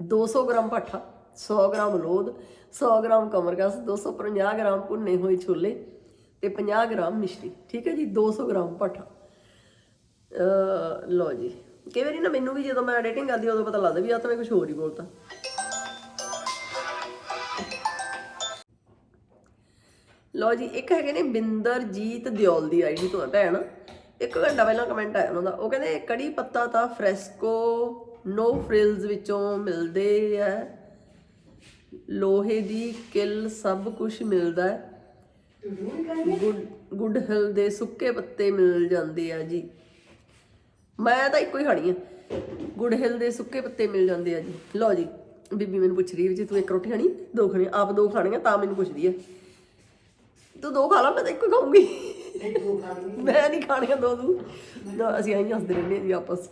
200 ਗ੍ਰਾਮ ਪਾਠਾ 100 ਗ੍ਰਾਮ ਲੋਦ 100 ਗ੍ਰਾਮ ਕਮਰਕਸ 250 ਗ੍ਰਾਮ ਭੁੰਨੇ ਹੋਏ ਛੋਲੇ। ਤੇ 50 ਗ੍ਰਾਮ ਮਿਸ਼ਰੀ, ਠੀਕ ਹੈ ਜੀ? 200 ਗ੍ਰਾਮ ਪਾਠਾ ਅ ਲਓ ਜੀ। ਕਈ ਵਾਰੀ ਨਾ ਮੈਨੂੰ ਵੀ ਜਦੋਂ ਮੈਂ ਐਡੀਟਿੰਗ ਕਰਦੀ ਉਦੋਂ ਪਤਾ ਲੱਗਦਾ ਵੀ ਆ ਤਾਂ ਮੈਂ ਕੁਝ ਹੋਰ ਹੀ ਬੋਲਤਾ। ਲਓ ਜੀ, ਇੱਕ ਹੈਗੇ ਨੇ ਬਿੰਦਰਜੀਤ ਦਿਓਲ ਦੀ ਆਈਡੀ ਤੋਂ ਹੈ ਭੈਣ। ਇੱਕ ਘੰਟਾ ਪਹਿਲਾਂ ਕਮੈਂਟ ਆਇਆ ਉਹਨਾਂ ਦਾ। ਉਹ ਕਹਿੰਦੇ, ਕੜੀ ਪੱਤਾ ਤਾਂ ਫ੍ਰੈਸਕੋ ਨੋ ਫ੍ਰਿਲਸ ਵਿੱਚੋਂ ਮਿਲਦੇ ਆ। ਲੋਹੇ ਦੀ ਕਿੱਲ ਸਭ ਕੁਝ ਮਿਲਦਾ ਹੈ। ਗੁੱਡ ਗੁੱਡ ਹਿਲ ਦੇ ਸੁੱਕੇ ਪੱਤੇ ਮਿਲ ਜਾਂਦੇ ਆ ਜੀ। ਮੈਂ ਤਾਂ ਇੱਕੋ ਹੀ ਖਾਣੀ ਆ। ਗੁੱਡ ਹਿਲ ਦੇ ਸੁੱਕੇ ਪੱਤੇ ਮਿਲ ਜਾਂਦੇ ਆ ਜੀ। ਲਓ ਜੀ ਬੀਬੀ ਮੈਨੂੰ ਪੁੱਛ ਰਹੀ ਹੈ ਵੀ ਜੇ ਤੂੰ ਇੱਕ ਰੋਟੀ ਖਾਣੀ ਦੋ ਖਾਣੀ ਆਪ ਦੋ ਖਾਣੀਆਂ ਤਾਂ ਮੈਨੂੰ ਪੁੱਛਦੀ ਆ। ਤੂੰ ਦੋ ਖਾ ਲਾ ਮੈਂ ਤਾਂ ਇੱਕੋ ਹੀ ਖਾਊਂਗੀ। ਮੈਂ ਨਹੀਂ ਖਾਣੀਆਂ ਦੋ ਦੂ ਅਸੀਂ ਆਈ ਹੱਸਦੇ ਰਹਿੰਦੇ ਹਾਂ ਜੀ ਆਪਸ।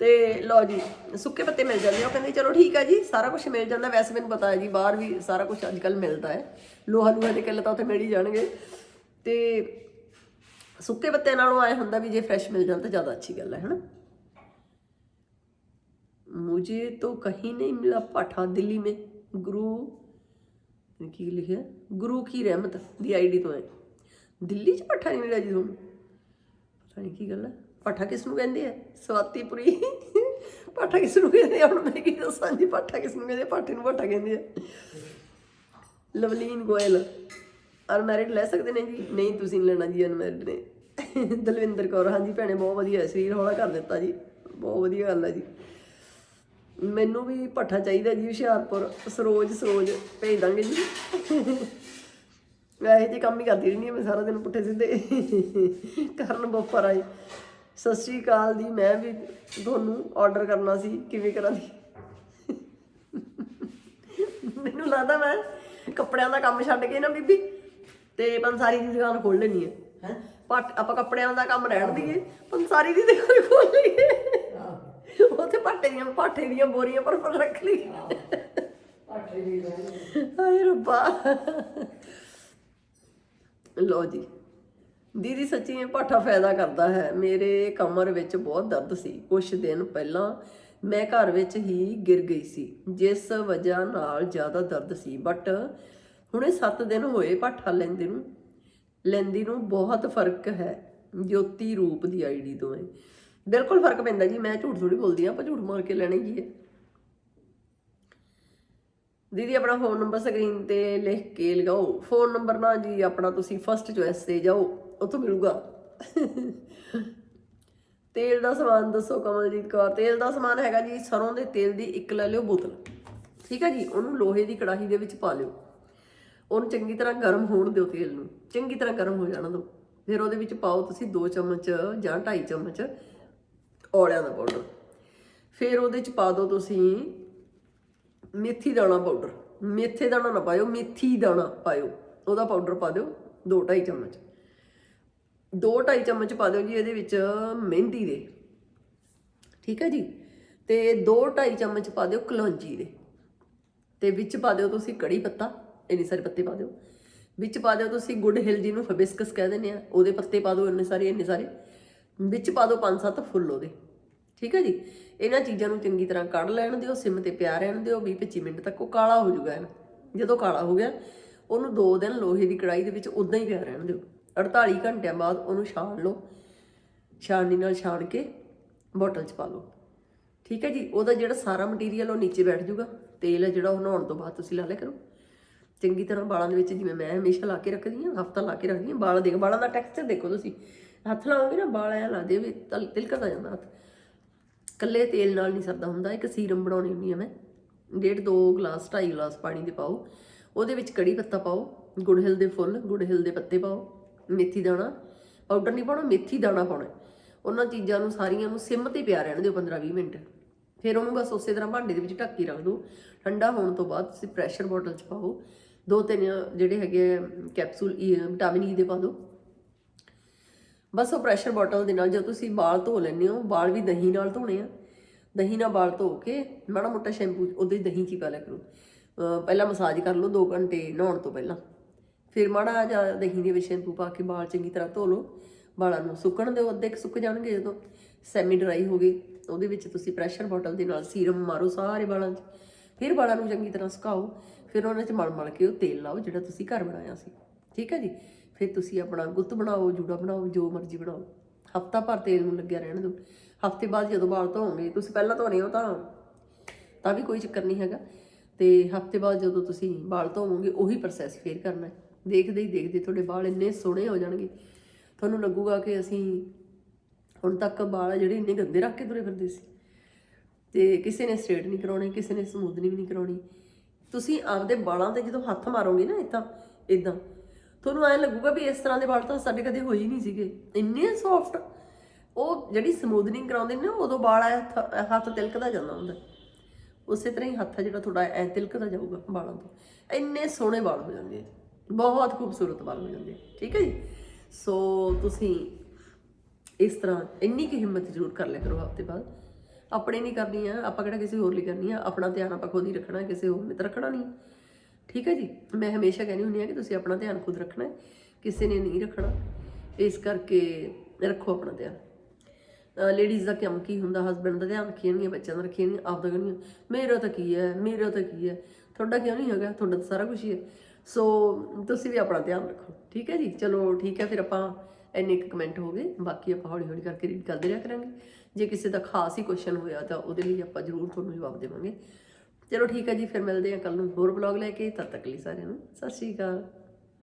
ਤੇ ਲਓ ਜੀ ਸੁੱਕੇ ਪੱਤੇ ਮਿਲ ਜਾਂਦੇ ਆ ਉਹ ਕਹਿੰਦੇ ਚਲੋ ਠੀਕ ਆ ਜੀ ਸਾਰਾ ਕੁਝ ਮਿਲ ਜਾਂਦਾ ਵੈਸੇ ਮੈਨੂੰ ਪਤਾ ਹੈ ਜੀ ਬਾਹਰ ਵੀ ਸਾਰਾ ਕੁਝ ਅੱਜ ਕੱਲ ਮਿਲਦਾ ਹੈ ਲੋਹਾ ਲੂਹਾ ਦੇ ਕਿੱਲ ਤਾਂ ਉੱਥੇ ਮਿਲ ਹੀ ਜਾਣਗੇ ਤੇ ਸੁੱਕੇ ਪੱਤੇ ਨਾਲੋਂ ਆਏ ਹੁੰਦਾ ਵੀ ਜੇ ਫਰੈਸ਼ ਮਿਲ ਜਾਣ ਤਾਂ ਜ਼ਿਆਦਾ ਅੱਛੀ ਗੱਲ ਹੈ ਹਨਾ मुझे तो कहीं नहीं मिला पाठा दिल्ली में गुरु ਕੀ ਲਿਖਿਆ ਗੁਰੂ ਕੀ ਰਹਿਮਤ ਦੀ ਆਈਡੀ ਤੋਂ ਹੈ ਦਿੱਲੀ 'ਚ ਪੱਠਾ ਨਹੀਂ ਮਿਲਿਆ ਜੀ ਤੁਹਾਨੂੰ ਪਤਾ ਨਹੀਂ ਕੀ ਗੱਲ ਹੈ ਪੱਠਾ ਕਿਸ ਨੂੰ ਕਹਿੰਦੇ ਆ, ਸਵਾਤੀਪੁਰੀ। ਪੱਠਾ ਕਿਸ ਨੂੰ ਕਹਿੰਦੇ ਆ, ਹੁਣ ਮੈਂ ਕੀ ਦੱਸਾਂ ਜੀ ਪੱਠਾ ਕਿਸ ਨੂੰ ਕਹਿੰਦੇ ਆ? ਪਾਠੇ ਨੂੰ ਪੱਠਾ ਕਹਿੰਦੇ ਆ। ਲਵਲੀਨ ਗੋਇਲ, ਅਨਮੈਰਿਡ ਲੈ ਸਕਦੇ ਨੇ ਜੀ? ਨਹੀਂ, ਤੁਸੀਂ ਨਹੀਂ ਲੈਣਾ ਜੀ, ਅਨਮੈਰਿਡ ਨੇ। ਦਲਵਿੰਦਰ ਕੌਰ, ਹਾਂਜੀ ਭੈਣੇ, ਬਹੁਤ ਵਧੀਆ, ਸਰੀਰ ਹੌਲਾ ਕਰ ਦਿੱਤਾ ਜੀ। ਬਹੁਤ ਵਧੀਆ ਗੱਲ ਹੈ ਜੀ। ਮੈਨੂੰ ਵੀ ਪੱਠਾ ਚਾਹੀਦਾ ਜੀ ਹੁਸ਼ਿਆਰਪੁਰ। ਸਰੋਜ ਸਰੋਜ ਭੇਜ ਦਾਂਗੇ ਜੀ। ਮੈਂ ਇਹ ਜੇ ਕੰਮ ਹੀ ਕਰਦੀ ਰਹਿੰਦੀ ਹਾਂ ਮੈਂ ਸਾਰਾ ਦਿਨ ਪੁੱਠੇ ਸਿੱਧੇ। ਕਰਨ ਬੋਪਰ ਆਈ ਸਤਿ ਸ਼੍ਰੀ ਅਕਾਲ ਦੀ ਮੈਂ ਵੀ ਤੁਹਾਨੂੰ ਆਰਡਰ ਕਰਨਾ ਸੀ, ਕਿਵੇਂ ਕਰਾਂ ਦੀ ਮੈਨੂੰ ਲੱਗਦਾ ਮੈਂ ਕੱਪੜਿਆਂ ਦਾ ਕੰਮ ਛੱਡ ਕੇ ਨਾ ਬੀਬੀ, ਤੇ ਪੰਸਾਰੀ ਦੀ ਦੁਕਾਨ ਖੋਲ ਲੈਣੀ ਹੈ ਹੈ? ਆਪਾਂ ਕੱਪੜਿਆਂ ਦਾ ਕੰਮ ਰਹਿਣ ਦਈਏ, ਪੰਸਾਰੀ ਦੀ ਦੁਕਾਨ ਖੋਲ ਲਈਏ। ਉੱਥੇ ਪਾਟੇ ਦੀਆਂ ਪਾਠੇ ਦੀਆਂ ਬੋਰੀਆਂ ਪਰ ਪਰ ਰੱਖ ਲਈ ਹਾਏ ਰੱਬਾ। ਲੋ ਜੀ ਦੀਦੀ ਸੱਚੀ ਇਹ ਪਾਠਾ ਫਾਇਦਾ ਕਰਦਾ ਹੈ। ਮੇਰੇ ਕਮਰ ਵਿੱਚ ਬਹੁਤ ਦਰਦ ਸੀ। ਕੁਝ ਦਿਨ ਪਹਿਲਾਂ ਮੈਂ ਘਰ ਵਿੱਚ ਹੀ ਗਿਰ ਗਈ ਸੀ, ਜਿਸ ਵਜ੍ਹਾ ਨਾਲ ਜ਼ਿਆਦਾ ਦਰਦ ਸੀ। ਬਟ ਹੁਣੇ 7 ਦਿਨ ਹੋਏ ਪਾਠਾ ਲੈਂਦੇ ਨੂੰ, ਲੈਂਦੀ ਨੂੰ ਬਹੁਤ ਫ਼ਰਕ ਹੈ ਜੋਤੀ ਰੂਪ ਦੀ ਆਈਡੀ ਤੋਂ ਹੈ ਬਿਲਕੁਲ ਫ਼ਰਕ ਪੈਂਦਾ ਜੀ, ਮੈਂ ਝੂਠ ਥੋੜੀ ਬੋਲਦੀ ਆ ਪਰ ਝੂਠ ਮਾਰ ਕੇ ਲੈਣੇ ਕੀ ਹੈ। ਦੀਦੀ, ਆਪਣਾ ਫੋਨ ਨੰਬਰ ਸਕਰੀਨ ਤੇ ਲਿਖ ਕੇ ਲਗਾਓ। ਫੋਨ ਨੰਬਰ ਨਾ ਜੀ, ਆਪਣਾ ਤੁਸੀਂ ਫਸਟ ਚੁਆਇਸ ਤੇ ਜਾਓ। ਉੱਥੋਂ ਮਿਲੂਗਾ। ਤੇਲ ਦਾ ਸਮਾਨ ਦੱਸੋ ਕਮਲਜੀਤ ਕੌਰ, ਤੇਲ ਦਾ ਸਮਾਨ ਹੈਗਾ ਜੀ ਸਰੋਂ ਦੇ ਤੇਲ ਦੀ ਇੱਕ ਲੈ ਲਿਓ ਬੋਤਲ। ਠੀਕ ਹੈ ਜੀ, ਉਹਨੂੰ ਲੋਹੇ ਦੀ ਕੜਾਹੀ ਦੇ ਵਿੱਚ ਪਾ ਲਿਓ। ਉਹਨੂੰ ਚੰਗੀ ਤਰ੍ਹਾਂ ਗਰਮ ਹੋਣ ਦਿਓ ਤੇਲ ਨੂੰ, ਚੰਗੀ ਤਰ੍ਹਾਂ ਗਰਮ ਹੋ ਜਾਣਾ ਦਿਓ ਫਿਰ ਉਹਦੇ ਵਿੱਚ ਪਾਓ ਤੁਸੀਂ 2 ਚਮਚ ਜਾਂ 2.5 ਚਮਚ ਔਲਿਆਂ ਦਾ ਪਾਊਡਰ। ਫਿਰ ਉਹਦੇ ਚ ਪਾ ਦਿਓ ਤੁਸੀਂ ਮੇਥੀ ਦਾਣਾ ਪਾਊਡਰ। ਮੇਥੇ ਦਾਣਾ ਨਾ ਪਾਇਓ, ਮੇਥੀ ਦਾਣਾ ਪਾਇਓ। ਉਹਦਾ ਪਾਊਡਰ ਪਾ ਦਿਓ 2.5 ਚਮਚ। 2.5 ਚਮਚ ਪਾ ਦਿਓ ਜੀ ਇਹਦੇ ਵਿੱਚ ਮਹਿੰਦੀ ਦੇ। ਠੀਕ ਹੈ ਜੀ? ਤੇ 2.5 ਚਮਚ ਪਾ ਦਿਓ ਕਲੌਂਜੀ ਦੇ। ਤੇ ਵਿੱਚ ਪਾ ਦਿਓ ਤੁਸੀਂ ਕੜੀ ਪੱਤਾ, ਇੰਨੇ ਸਾਰੇ ਪੱਤੇ ਪਾ ਦਿਓ। ਵਿੱਚ ਪਾ ਦਿਓ ਤੁਸੀਂ ਗੁੱਡ ਹਿਲ ਜਿਹਨੂੰ ਫਬਿਸਕਸ ਕਹਿ ਦਿੰਦੇ ਆ, ਉਹਦੇ ਪੱਤੇ ਪਾ ਦਿਓ ਇੰਨੇ ਸਾਰੇ ਇੰਨੇ ਸਾਰੇ। ਵਿੱਚ ਪਾ ਦਿਓ ਪੰਜ ਸੱਤ ਫੁੱਲ ਉਹਦੇ। ਠੀਕ ਹੈ ਜੀ? ਇਹਨਾਂ ਚੀਜ਼ਾਂ ਨੂੰ ਚੰਗੀ ਤਰ੍ਹਾਂ ਕੱਢ ਲੈਣ ਦਿਓ, ਸਿਮ ਤੇ ਪਿਆ ਰਹਿਣ ਦਿਓ 20 25 ਮਿੰਟ ਤੱਕ ਉਹ ਕਾਲਾ ਹੋ ਜਾਊਗਾ ਇਹਨਾਂ ਜਦੋਂ ਕਾਲਾ ਹੋ ਗਿਆ, ਉਹਨੂੰ 2 ਦਿਨ ਲੋਹੇ ਦੀ ਕੜਾਈ ਦੇ ਵਿੱਚ ਉਦਾਂ ਹੀ ਪਿਆ ਰਹਿਣ ਦਿਓ। 48 ਘੰਟਿਆਂ ਬਾਅਦ ਉਹਨੂੰ ਛਾਣ ਲਓ। ਛਾਣਨੀ ਨਾਲ ਛਾਣ ਕੇ ਬੋਟਲ 'ਚ ਪਾ ਲਓ। ਠੀਕ ਹੈ ਜੀ? ਉਹਦਾ ਜਿਹੜਾ ਸਾਰਾ ਮਟੀਰੀਅਲ ਉਹ ਨੀਚੇ ਬੈਠ ਜਾਊਗਾ ਤੇਲ ਹੈ ਜਿਹੜਾ ਉਹ ਨਹਾਉਣ ਤੋਂ ਬਾਅਦ ਤੁਸੀਂ ਲਾ ਲਿਆ ਕਰੋ। ਚੰਗੀ ਤਰ੍ਹਾਂ ਵਾਲਾਂ ਦੇ ਵਿੱਚ ਜਿਵੇਂ ਮੈਂ ਹਮੇਸ਼ਾ ਲਾ ਕੇ ਰੱਖਦੀ ਹਾਂ, ਹਫਤਾ ਲਾ ਕੇ ਰੱਖਦੀ ਹਾਂ, ਵਾਲ ਦੇਖ ਬਾਲਾਂ ਦਾ ਟੈਕਸਚਰ ਦੇਖੋ ਤੁਸੀਂ। ਹੱਥ ਲਾਓਗੇ ਨਾ, ਵਾਲ ਐ ਲੱਗਦੇ ਵੀ ਤਲ, ਤਿਲਕਦਾ ਜਾਂਦਾ ਹੱਥ। ਕੱਲੇ ਤੇਲ ਨਾਲ ਨਹੀਂ ਸਰਦਾ ਹੁੰਦਾ, ਇੱਕ ਸੀਰਮ ਬਣਾਉਣੀ ਹੁੰਦੀ ਆ ਮੈਂ। ਡੇਢ ਦੋ ਗਲਾਸ, ਢਾਈ ਗਲਾਸ ਪਾਣੀ ਦੇ ਪਾਓ। ਉਹਦੇ ਵਿੱਚ ਕੜੀ ਪੱਤਾ ਪਾਓ ਗੁੜਹਿਲ ਦੇ ਫੁੱਲ ਗੁੜਹਿਲ ਦੇ ਪੱਤੇ ਪਾਓ। ਮੇਥੀ ਦਾਣਾ ਪਾਊਡਰ ਨਹੀਂ ਪਾਉਣਾ, ਮੇਥੀ ਦਾਣਾ ਪਾਉਣਾ ਉਹਨਾਂ ਚੀਜ਼ਾਂ ਨੂੰ, ਸਾਰੀਆਂ ਨੂੰ ਸਿਮ ਤੇ ਪਿਆ ਰਹਿਣ ਦਿਓ 15-20 ਮਿੰਟ। ਫਿਰ ਉਹਨੂੰ ਬਸ ਉਸੇ ਤਰ੍ਹਾਂ ਭਾਂਡੇ ਦੇ ਵਿੱਚ ਢੱਕ ਕੇ ਰੱਖ ਦਿਓ ਠੰਡਾ ਹੋਣ ਤੋਂ ਬਾਅਦ ਤੁਸੀਂ ਪ੍ਰੈਸ਼ਰ ਬੋਟਲ 'ਚ ਪਾਓ। ਦੋ ਤਿੰਨ ਜਿਹੜੇ ਹੈਗੇ ਆ ਕੈਪਸੂਲ ਵਿਟਾਮਿਨ ਈ ਦੇ ਪਾ ਦਿਓ ਬਸ ਉਹ ਪ੍ਰੈਸ਼ਰ ਬੋਟਲ ਦੇ ਨਾਲ ਜਦੋਂ ਤੁਸੀਂ ਵਾਲ ਧੋ ਲੈਂਦੇ ਹੋ ਵਾਲ ਵੀ ਦਹੀਂ ਨਾਲ ਧੋਣੇ ਆ। ਦਹੀਂ ਨਾਲ ਵਾਲ ਧੋ ਕੇ ਮਾੜਾ ਮੋਟਾ ਸ਼ੈਂਪੂ ਉਹਦੇ ਦਹੀਂ 'ਚ ਹੀ ਪਾ ਲਿਆ ਕਰੋ। ਪਹਿਲਾਂ ਮਸਾਜ ਕਰ ਲਓ 2 ਘੰਟੇ ਨਹਾਉਣ ਤੋਂ ਪਹਿਲਾਂ। ਫਿਰ ਮਾੜਾ ਜਿਹਾ ਦਹੀਂ ਦੇ ਵਿੱਚ ਸ਼ੈਂਪੂ ਪਾ ਕੇ ਵਾਲ ਚੰਗੀ ਤਰ੍ਹਾਂ ਧੋ ਲਓ। ਵਾਲਾਂ ਨੂੰ ਸੁੱਕਣ ਦਿਓ, ਅੱਧੇ ਕੁ ਸੁੱਕ ਜਾਣਗੇ ਜਦੋਂ ਸੈਮੀ ਡਰਾਈ ਹੋ ਗਏ। ਉਹਦੇ ਵਿੱਚ ਤੁਸੀਂ ਪ੍ਰੈਸ਼ਰ ਬੋਟਲ ਦੇ ਨਾਲ ਸੀਰਮ ਮਾਰੋ ਸਾਰੇ ਵਾਲਾਂ 'ਚ। ਫਿਰ ਵਾਲਾਂ ਨੂੰ ਚੰਗੀ ਤਰ੍ਹਾਂ ਸੁਕਾਓ। ਫਿਰ ਉਹਨਾਂ 'ਚ ਮਲ ਮਲ ਕੇ ਉਹ ਤੇਲ ਲਾਓ ਜਿਹੜਾ ਤੁਸੀਂ ਘਰ ਬਣਾਇਆ ਸੀ। ਠੀਕ ਹੈ ਜੀ? ਫਿਰ ਤੁਸੀਂ ਆਪਣਾ ਗੁੱਤ ਬਣਾਓ, ਜੂੜਾ ਬਣਾਓ, ਜੋ ਮਰਜ਼ੀ ਬਣਾਓ। ਹਫਤਾ ਭਰ ਤੇਲ ਨੂੰ ਲੱਗਿਆ ਰਹਿਣ ਦਿਓ। ਹਫ਼ਤੇ ਬਾਅਦ ਜਦੋਂ ਵਾਲ ਧੋਵੋਗੇ, ਤੁਸੀਂ ਪਹਿਲਾਂ ਧੋਣੇ ਹੋ ਤਾਂ ਤਾਂ ਵੀ ਕੋਈ ਚੱਕਰ ਨਹੀਂ ਹੈਗਾ। ਤੇ ਹਫ਼ਤੇ ਬਾਅਦ ਜਦੋਂ ਤੁਸੀਂ ਵਾਲ ਧੋਵੋਗੇ, ਉਹੀ ਪ੍ਰੋਸੈਸ ਫੇਰ ਕਰਨਾ ਹੈ। ਦੇਖਦੇ ਹੀ ਦੇਖਦੇ ਤੁਹਾਡੇ ਵਾਲ ਇੰਨੇ ਸੋਹਣੇ ਹੋ ਜਾਣਗੇ। ਤੁਹਾਨੂੰ ਲੱਗੂਗਾ ਕਿ ਅਸੀਂ ਹੁਣ ਤੱਕ ਵਾਲ ਜਿਹੜੇ ਇੰਨੇ ਗੰਦੇ ਰੱਖ ਕੇ ਤੁਰੇ ਫਿਰਦੇ ਸੀ। ਤੇ ਕਿਸੇ ਨੇ ਸਟ੍ਰੇਟ ਨਹੀਂ ਕਰਾਉਣੇ, ਕਿਸੇ ਨੇ ਸਮੂਦਨਿੰਗ ਨਹੀਂ ਕਰਾਉਣੀ। ਤੁਸੀਂ ਆਪਦੇ ਵਾਲਾਂ ਤੇ ਜਦੋਂ ਹੱਥ ਮਾਰੋਗੇ ਨਾ ਇਦਾਂ ਇਦਾਂ, ਤੁਹਾਨੂੰ ਐਂ ਲੱਗੂਗਾ ਵੀ ਇਸ ਤਰ੍ਹਾਂ ਦੇ ਵਾਲ ਤਾਂ ਸਾਡੇ ਕਦੇ ਹੋਏ ਹੀ ਨਹੀਂ ਸੀਗੇ। ਇੰਨੇ ਸੌਫਟ ਉਹ ਜਿਹੜੀ ਸਮੂਦਨਿੰਗ ਕਰਾਉਂਦੇ ਨੇ ਨਾ, ਉਦੋਂ ਵਾਲ ਹੱਥ- ਤਿਲਕਦਾ ਜਾਂਦਾ ਹੁੰਦਾ। ਉਸੇ ਤਰ੍ਹਾਂ ਹੀ ਹੱਥ ਜਿਹੜਾ ਤੁਹਾਡਾ, ਐ ਤਿਲਕਦਾ ਜਾਊਗਾ ਵਾਲਾਂ ਤੋਂ। ਇੰਨੇ ਸੋਹਣੇ ਵਾਲ ਹੋ ਜਾਂਦੇ ਆ ਬਹੁਤ ਖੂਬਸੂਰਤ ਵਾਲ ਹੋ। ਜਾਂਦੇ ਠੀਕ ਹੈ ਜੀ? ਸੋ ਤੁਸੀਂ ਇਸ ਤਰ੍ਹਾਂ ਇੰਨੀ ਕਿ ਹਿੰਮਤ ਜ਼ਰੂਰ ਕਰ ਲਿਆ ਕਰੋ ਹਫ਼ਤੇ ਬਾਅਦ ਆਪਣੇ ਨਹੀਂ ਕਰਨੀ ਆ, ਆਪਾਂ ਕਿਹੜਾ ਕਿਸੇ ਹੋਰ ਲਈ ਕਰਨੀ ਆ? ਆਪਣਾ ਧਿਆਨ ਆਪਾਂ ਖੁਦ ਹੀ ਰੱਖਣਾ, ਕਿਸੇ ਹੋਰ ਨੇ ਤਾਂ ਰੱਖਣਾ ਨਹੀਂ। ਠੀਕ ਹੈ ਜੀ? ਮੈਂ ਹਮੇਸ਼ਾ ਕਹਿੰਦੀ ਹੁੰਦੀ ਆ ਕਿ ਤੁਸੀਂ ਆਪਣਾ ਧਿਆਨ ਖੁਦ ਰੱਖਣਾ ਹੈ, ਕਿਸੇ ਨੇ ਨਹੀਂ ਰੱਖਣਾ। ਇਸ ਕਰਕੇ ਰੱਖੋ ਆਪਣਾ ਧਿਆਨ। ਲੇਡੀਜ਼ ਦਾ ਕੰਮ ਕੀ ਹੁੰਦਾ? ਹਸਬੰਡ ਦਾ ਧਿਆਨ ਰੱਖੀਆਂ ਬੱਚਿਆਂ ਦਾ ਰੱਖੀਆਂ ਆਪਦਾ ਕਹਿੰਦੀਆਂ ਮੇਰਾ ਤਾਂ ਕੀ ਹੈ? ਮੇਰਾ ਤਾਂ ਕੀ ਹੈ? ਤੁਹਾਡਾ ਕਿਉਂ ਨਹੀਂ ਹੈਗਾ? ਤੁਹਾਡਾ ਤਾਂ ਸਾਰਾ ਕੁਝ ਹੀ ਹੈ। ਸੋ ਤੁਸੀਂ ਵੀ ਆਪਣਾ ਧਿਆਨ ਰੱਖੋ। ਠੀਕ ਹੈ ਜੀ? ਚਲੋ, ਠੀਕ ਹੈ, ਫਿਰ ਆਪਾਂ ਇੰਨੇ ਇੱਕ ਕਮੈਂਟ ਹੋ ਗਏ। ਬਾਕੀ ਆਪਾਂ ਹੌਲੀ ਹੌਲੀ ਕਰਕੇ ਰੀਡ ਕਰਦੇ ਰਿਹਾ ਕਰਾਂਗੇ। ਜੇ ਕਿਸੇ ਦਾ ਖਾਸ ਹੀ ਕੁਐਸਚਨ ਹੋਇਆ ਤਾਂ ਉਹਦੇ ਲਈ ਆਪਾਂ ਜ਼ਰੂਰ ਤੁਹਾਨੂੰ ਜਵਾਬ ਦੇਵਾਂਗੇ। ਚਲੋ, ਠੀਕ ਹੈ ਜੀ, ਫਿਰ ਮਿਲਦੇ ਹਾਂ ਕੱਲ ਨੂੰ ਹੋਰ ਵਲੌਗ ਲੈ ਕੇ। ਤਦ ਤੱਕ ਲਈ ਸਾਰਿਆਂ ਨੂੰ ਸਤਿ ਸ਼੍ਰੀ ਅਕਾਲ।